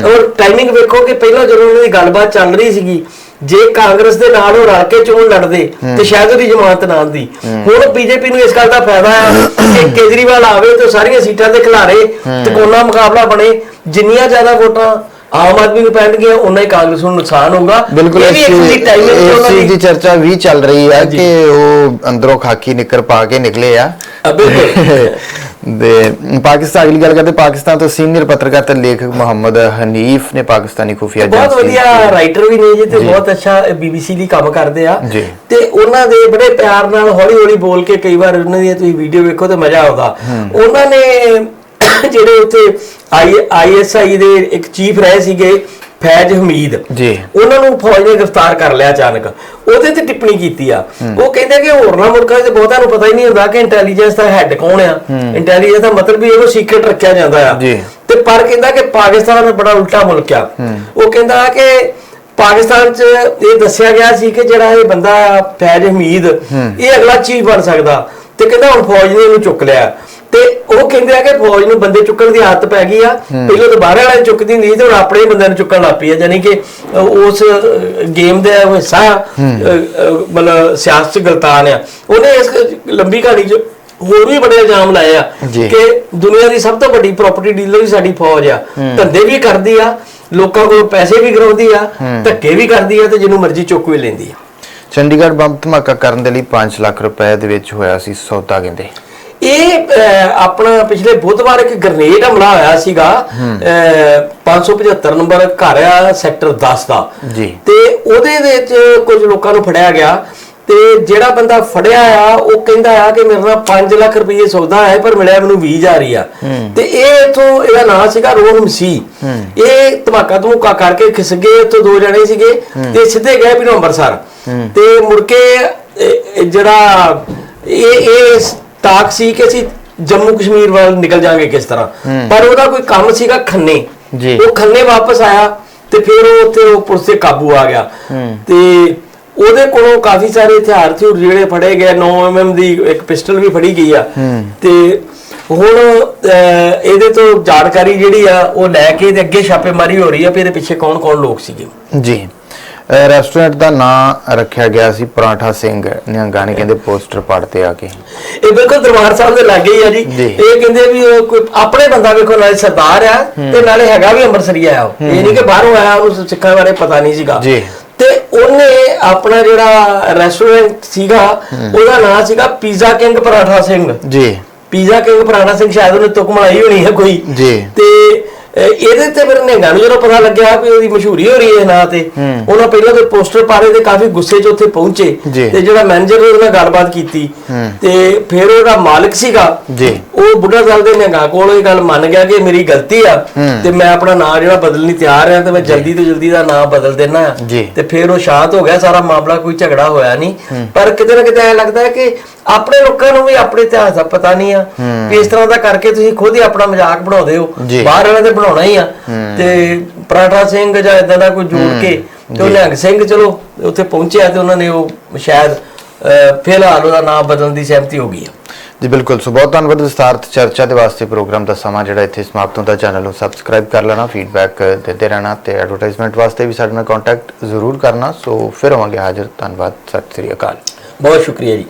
ਔਰ ਟਾਈਮਿੰਗ ਵੇਖੋ ਕਿ ਪਹਿਲਾਂ ਜਦੋਂ ਉਹਨਾਂ ਦੀ ਗੱਲਬਾਤ ਚੱਲ ਰਹੀ ਸੀਗੀ ਜੇ ਕਾਂਗਰਸ ਦੇ ਨਾਲ ਉਹ ਰਲ ਕੇ ਚੋਣ ਲੜਦੇ ਤੇ ਸ਼ਾਇਦ ਉਹਦੀ ਜ਼ਮਾਨਤ ਨਾ ਆਉਂਦੀ ਹੁਣ ਬੀਜੇਪੀ ਨੂੰ ਇਸ ਗੱਲ ਦਾ ਫਾਇਦਾ ਆ ਕਿ ਕੇਜਰੀਵਾਲ ਆਵੇ ਤੇ ਸਾਰੀਆਂ ਸੀਟਾਂ ਤੇ ਖਿਲਾਰੇ ਤੇ ਕੋਨਾ ਮੁਕਾਬਲਾ ਬਣੇ ਜਿੰਨੀਆਂ ਜ਼ਿਆਦਾ ਵੋਟਾਂ ਆਮ ਆਦਮੀ ਨੂੰ ਪੈਣਗੀਆਂ ਉਨਾ ਹੀ ਕਾਂਗਰਸ ਨੂੰ ਨੁਕਸਾਨ ਹੋਊਗਾ। ਬਿਲਕੁਲ ਇਸ ਉਹਨਾਂ ਚੀਜ਼ ਦੀ ਚਰਚਾ ਵੀ ਚੱਲ ਰਹੀ ਹੈ। ਕਿ ਉਹ ਅੰਦਰੋਂ ਖਾਕੀ ਨਿੱਕਰ ਪਾ ਕੇ ਨਿਕਲੇ ਆ। ਦੇ ਪਾਕਿਸਤਾਨ ਅਗਲੀ ਗੱਲ ਕਰਦੇ ਪਾਕਿਸਤਾਨ ਤੋਂ ਸੀਨੀਅਰ ਪੱਤਰਕਾਰ ਤੇ ਲੇਖਕ ਮੁਹੰਮਦ ਹਨੀਫ ਨੇ ਪਾਕਿਸਤਾਨੀ ਖੁਫੀਆ ਬਹੁਤ ਏਜੰਸੀ ਵਧੀਆ ਰਾਈਟਰ ਵੀ ਨੇ ਜੀ ਤੇ ਬਹੁਤ ਅੱਛਾ ਬੀਬੀਸੀ ਲਈ ਕੰਮ ਕਰਦੇ ਆ। ਤੇ ਉਹਨਾਂ ਦੇ ਬੜੇ ਪਿਆਰ ਨਾਲ ਹੌਲੀ ਹੌਲੀ ਬੋਲ ਕੇ ਕਈ ਵਾਰ ਉਹਨਾਂ ਦੀ ਤੁਸੀਂ ਵੀਡੀਓ ਵੇਖੋ ਤੇ ਮਜ਼ਾ ਆਉਂਦਾ। ਉਹਨਾਂ ਨੇ ਜਿਹੜੇ ਉੱਥੇ ਆਈਐਸਆਈ ਦੇ ਇੱਕ ਚੀਫ ਰਹੇ ਸੀਗੇ ਫੈਜ਼ ਹਮੀਦ। ਜੀ। ਉਹਨਾਂ ਨੂੰ ਫੌਜ ਨੇ ਗ੍ਰਿਫਤਾਰ ਕਰ ਲਿਆ ਅਚਾਨਕ। ਉਹਦੇ ਤੇ ਟਿੱਪਣੀ ਕੀਤੀ ਆ। ਉਹ ਕਹਿੰਦੇ ਕਿ ਹੋਰਨਾਂ ਮੁਲਕਾਂ 'ਚ ਬਹੁਤਾਂ ਨੂੰ ਪਤਾ ਹੀ ਨਹੀਂ ਹੁੰਦਾ ਕਿ ਇੰਟੈਲੀਜੈਂਸ ਦਾ ਹੈੱਡ ਕੌਣ ਆ। ਇੰਟੈਲੀਜੈਂਸ ਦਾ ਮਤਲਬ ਵੀ ਇਹਨੂੰ ਸੀਕ੍ਰੀਟ ਰੱਖਿਆ ਜਾਂਦਾ ਆ। ਜੀ। ਤੇ ਪਰ ਕਹਿੰਦਾ ਕਿ ਪਾਕਿਸਤਾਨ ਬੜਾ ਉਲਟਾ ਮੁਲਕ ਆ। ਉਹ ਕਹਿੰਦਾ ਕਿ ਪਾਕਿਸਤਾਨ 'ਚ ਇਹ ਦੱਸਿਆ ਗਿਆ ਸੀ ਕਿ ਜਿਹੜਾ ਇਹ ਬੰਦਾ ਫੈਜ਼ ਹਮੀਦ ਇਹ ਅਗਲਾ ਚੀਫ ਬਣ ਸਕਦਾ। ਤੇ ਕਹਿੰਦਾ ਹੁਣ ਫੌਜ ਨੇ ਇਹਨੂੰ ਚੁੱਕ ਲਿਆ। ਤੇ ਉਹ ਕਹਿੰਦੇ ਆ ਕਿ ਫੌਜ ਨੂੰ ਬੰਦੇ ਚੁੱਕਣ ਦੀ ਆਦਤ ਪੈ ਗਈ ਆ। ਪਹਿਲਾਂ ਤਾਂ ਬਾਹਰ ਵਾਲੇ ਚੁੱਕਦੀ ਨਹੀਂ ਤੇ ਹੁਣ ਆਪਣੇ ਹੀ ਬੰਦਿਆਂ ਨੂੰ ਚੁੱਕਣ ਲੱਗ ਪਈ ਆ। ਯਾਨੀ ਕਿ ਉਸ ਗੇਮ ਦਾ ਹਿੱਸਾ ਮਤਲਬ ਸਿਆਸਤ ਗਲਤਾਨ ਆ। ਉਹਨੇ ਇਸ ਲੰਬੀ ਕਹਾਣੀ 'ਚ ਹੋਰ ਵੀ ਬੜੇ ਇਲਜ਼ਾਮ ਲਾਏ ਆ। ਕਿ ਦੁਨੀਆ ਦੀ ਸਭ ਤੋਂ ਵੱਡੀ ਪ੍ਰਾਪਰਟੀ ਡੀਲਰ ਵੀ ਸਾਡੀ ਫੌਜ ਆ। ਧੰਦੇ ਵੀ ਕਰਦੀ ਆ ਲੋਕਾਂ ਕੋਲ ਪੈਸੇ ਵੀ ਕਰਾਉਂਦੀ ਆ ਧੱਕੇ ਵੀ ਕਰਦੀ ਆ ਤੇ ਜਿਹਨੂੰ ਮਰਜ਼ੀ ਚੁੱਕ ਵੀ ਲੈਂਦੀ ਆ। ਚੰਡੀਗੜ੍ਹ ਬੰਬ ਧਮਾਕਾ ਕਰਨ ਦੇ ਲਈ 5 ਲੱਖ ਰੁਪਏ ਦੇ ਵਿੱਚ ਹੋਇਆ ਸੀ ਸੌਦਾ ਕਹਿੰਦੇ। ਇਹ ਆਪਣਾ ਪਿਛਲੇ ਬੁੱਧਵਾਰ ਇੱਕ ਗ੍ਰਨੇਡ ਹਮਲਾ ਹੋਇਆ ਸੀਗਾ ਅਹ, 575 ਨੰਬਰ ਘਰ ਆ ਸੈਕਟਰ 10 ਦਾ। ਜੀ। ਤੇ ਉਹਦੇ ਵਿੱਚ ਕੁਝ ਲੋਕਾਂ ਨੂੰ ਫੜਿਆ ਗਿਆ। ਤੇ ਜਿਹੜਾ ਬੰਦਾ ਫੜਿਆ ਆ ਉਹ ਕਹਿੰਦਾ ਆ ਕਿ ਮੇਰੇ ਨਾਲ 5 ਲੱਖ ਰੁਪਏ ਸੌਦਾ ਹੈ ਪਰ ਮਿਲਿਆ ਮੈਨੂੰ 20000 ਹੀ ਆ। ਤੇ ਇਹ ਇਥੋਂ ਇਹਦਾ ਨਾਮ ਸੀਗਾ ਰੋਹਨ ਮਸੀ ਇਹ ਧਮਾਕਾ ਧਮੂਕਾ ਕਰਕੇ ਖਿਸ ਗਏ ਇੱਥੋਂ ਦੋ ਜਣੇ ਸੀਗੇ। ਤੇ ਸਿੱਧੇ ਗਏ ਵੀ ਅੰਮ੍ਰਿਤਸਰ ਤੇ ਮੁੜ ਕੇ ਜਿਹੜਾ ਇਹ ਇਹ ਟਾਕ ਸੀ ਕਿ ਅਸੀਂ ਜੰਮੂ ਕਸ਼ਮੀਰ ਵੱਲ ਨਿਕਲ ਜਾਾਂਗੇ ਕਿਸ ਤਰ੍ਹਾਂ। ਪਰ ਉਹਦਾ ਕੋਈ ਕੰਮ ਸੀਗਾ ਖੰਨੇ। ਜੀ। ਉਹ ਖੰਨੇ ਵਾਪਸ ਆਇਆ ਤੇ ਫਿਰ ਉਹ ਉੱਥੇ ਉਹ ਪੁਲਿਸ ਦੇ ਕਾਬੂ ਆ ਗਿਆ। ਤੇ ਉਹਦੇ ਕੋਲੋਂ ਕਾਫੀ ਸਾਰੇ ਹਥਿਆਰ ਸੀ ਜਿਹੜੇ ਫੜੇ ਗਏ 9 mm ਦੀ ਇੱਕ ਪਿਸਟਲ ਵੀ ਫੜੀ ਗਈ ਆ। ਤੇ ਹੁਣ ਇਹਦੇ ਤੋਂ ਜਾਣਕਾਰੀ ਜਿਹੜੀ ਆ ਉਹ ਲੈ ਕੇ ਤੇ ਅੱਗੇ ਛਾਪੇਮਾਰੀ ਹੋ ਰਹੀ ਆ ਇਹਦੇ ਪਿੱਛੇ ਕੌਣ-ਕੌਣ ਲੋਕ ਸੀਗੇ। ਜੀ। ਰੈਸਟੋਰੈਂਟ ਦਾ ਨਾਂ ਰੱਖਿਆ ਗਿਆ ਸੀ ਪਰਾਠਾ ਸਿੰਘ ਨਿਹੰਗਾਂ ਨੇ ਕਹਿੰਦੇ ਪੋਸਟਰ ਪੜਤੇ ਆ ਕੇ। ਇਹ ਬਿਲਕੁਲ ਦਰਬਾਰ ਸਾਹਿਬ ਦੇ ਲਾਗੇ ਹੀ ਆ ਜੀ। ਇਹ ਕਹਿੰਦੇ ਵੀ ਉਹ ਕੋਈ ਆਪਣੇ ਬੰਦਾ ਵੇਖੋ ਨਾਲੇ ਸਰਦਾਰ ਆ ਤੇ ਨਾਲੇ ਹੈਗਾ ਵੀ ਅੰਮ੍ਰਿਤਸਰੀਆ ਆ ਉਹ। ਇਹ ਨਹੀਂ ਕਿ ਬਾਹਰੋਂ ਆਇਆ ਉਹਨੂੰ ਸਿੱਖਾਂ ਬਾਰੇ ਪਤਾ ਨਹੀਂ ਸੀਗਾ। ਜੀ। ਤੇ ਉਹਨੇ ਆਪਣਾ ਜਿਹੜਾ ਰੈਸਟੋਰੈਂਟ ਸੀਗਾ ਉਹਦਾ ਨਾਮ ਸੀਗਾ ਪੀਜ਼ਾ ਕਿੰਗ ਪਰਾਠਾ ਸਿੰਘ। ਜੀ। ਪੀਜ਼ਾ ਕਿੰਗ ਪਰਾਠਾ ਸਿੰਘ ਸ਼ਾਇਦ ਉਹਨੇ ਤੁਕ ਮਲਾਈ ਹੋਣੀ ਹੈ ਕੋਈ। ਜੀ। ਤੇ ਇਹਦੇ ਤੇ ਫਿਰ ਨਿਹੰਗਾਂ ਨੂੰ ਜਦੋਂ ਪਤਾ ਲੱਗਿਆ ਵੀ ਉਹਦੀ ਮਸ਼ਹੂਰੀ ਹੋ ਰਹੀ ਹੈ ਨਾ ਤੇ ਉਹਨਾਂ ਪਹਿਲਾਂ ਤੇ ਪੋਸਟਰ ਪਾਰੇ ਤੇ ਕਾਫੀ ਗੁੱਸੇ 'ਚ ਉੱਥੇ ਪਹੁੰਚੇ। ਤੇ ਜਿਹੜਾ ਮੈਨੇਜਰ ਉਹਦੇ ਨਾਲ ਗੱਲਬਾਤ ਕੀਤੀ ਤੇ ਫਿਰ ਉਹਦਾ ਮਾਲਕ ਸੀਗਾ ਜੀ। ਉਹ ਬੁੱਢਾ ਦਲ ਦੇ ਨਿਹੰਗਾਂ ਕੋਲ ਇਹ ਗੱਲ ਮੰਨ ਗਿਆ ਕਿ ਮੇਰੀ ਗਲਤੀ ਆ ਤੇ ਮੈਂ ਆਪਣਾ ਨਾਂ ਜਿਹੜਾ ਬਦਲਣੀ ਤਿਆਰ ਆ ਤੇ ਮੈਂ ਜਲਦੀ ਤੋਂ ਜਲਦੀ ਦਾ ਨਾਂ ਬਦਲ ਦੇਣਾ। ਤੇ ਫਿਰ ਉਹ ਸ਼ਾਂਤ ਹੋ ਗਿਆ ਸਾਰਾ ਮਾਮਲਾ ਕੋਈ ਝਗੜਾ ਹੋਇਆ ਨਹੀਂ। ਪਰ ਕਿਤੇ ਨਾ ਕਿਤੇ ਐ ਲੱਗਦਾ ਹੈ ਕਿ ਆਪਣੇ ਲੋਕਾਂ ਨੂੰ ਵੀ ਆਪਣੇ ਇਤਿਹਾਸ ਦਾ ਪਤਾ ਨਹੀਂ ਆ ਵੀ ਇਸ ਤਰ੍ਹਾਂ ਦਾ ਕਰਕੇ ਤੁਸੀਂ ਖੁਦ ਹੀ ਆਪਣਾ ਮਜ਼ਾਕ ਬਣਾਉਂਦੇ ਹੋ। ਬਾਹਰ ਵਾਲਿਆਂ ਤੇ ਬਣਾਉਣਾ ਹੀ ਆ। ਤੇ ਪਰਾਠਾ ਸਿੰਘ ਜਾਂ ਇਦਾਂ ਦਾ ਕੋਈ ਜੋੜ ਕੇ ਤੇ ਉਹ ਨਿਹੰਗ ਸਿੰਘ ਚਲੋ ਉੱਥੇ ਪਹੁੰਚਿਆ ਤੇ ਉਹਨਾਂ ਨੇ ਉਹ ਸ਼ਾਇਦ ਫਿਲਹਾਲ ਉਹਦਾ ਨਾਮ ਬਦਲਣ ਦੀ ਸਹਿਮਤੀ ਹੋ ਗਈ ਆ। ਜੀ ਬਿਲਕੁਲ। ਸੋ ਬਹੁਤ ਧੰਨਵਾਦ ਵਿਸਤਾਰਤ ਚਰਚਾ ਦੇ ਵਾਸਤੇ ਪ੍ਰੋਗਰਾਮ ਦਾ ਸਮਾਂ ਜਿਹੜਾ ਇੱਥੇ ਸਮਾਪਤ ਹੁੰਦਾ। ਚੈਨਲ ਨੂੰ ਸਬਸਕ੍ਰਾਈਬ ਕਰ ਲੈਣਾ ਫੀਡਬੈਕ ਦਿੰਦੇ ਰਹਿਣਾ ਤੇ ਐਡਵਰਟਾਈਜ਼ਮੈਂਟ ਵਾਸਤੇ ਵੀ ਸਾਡੇ ਨਾਲ ਕੰਟੈਕਟ ਜ਼ਰੂਰ ਕਰਨਾ। ਸੋ ਫਿਰ ਹੋਵਾਂਗੇ ਹਾਜ਼ਰ। ਧੰਨਵਾਦ। ਸਤਿ ਸ੍ਰੀ ਅਕਾਲ। ਬਹੁਤ ਸ਼ੁਕਰੀਆ ਜੀ।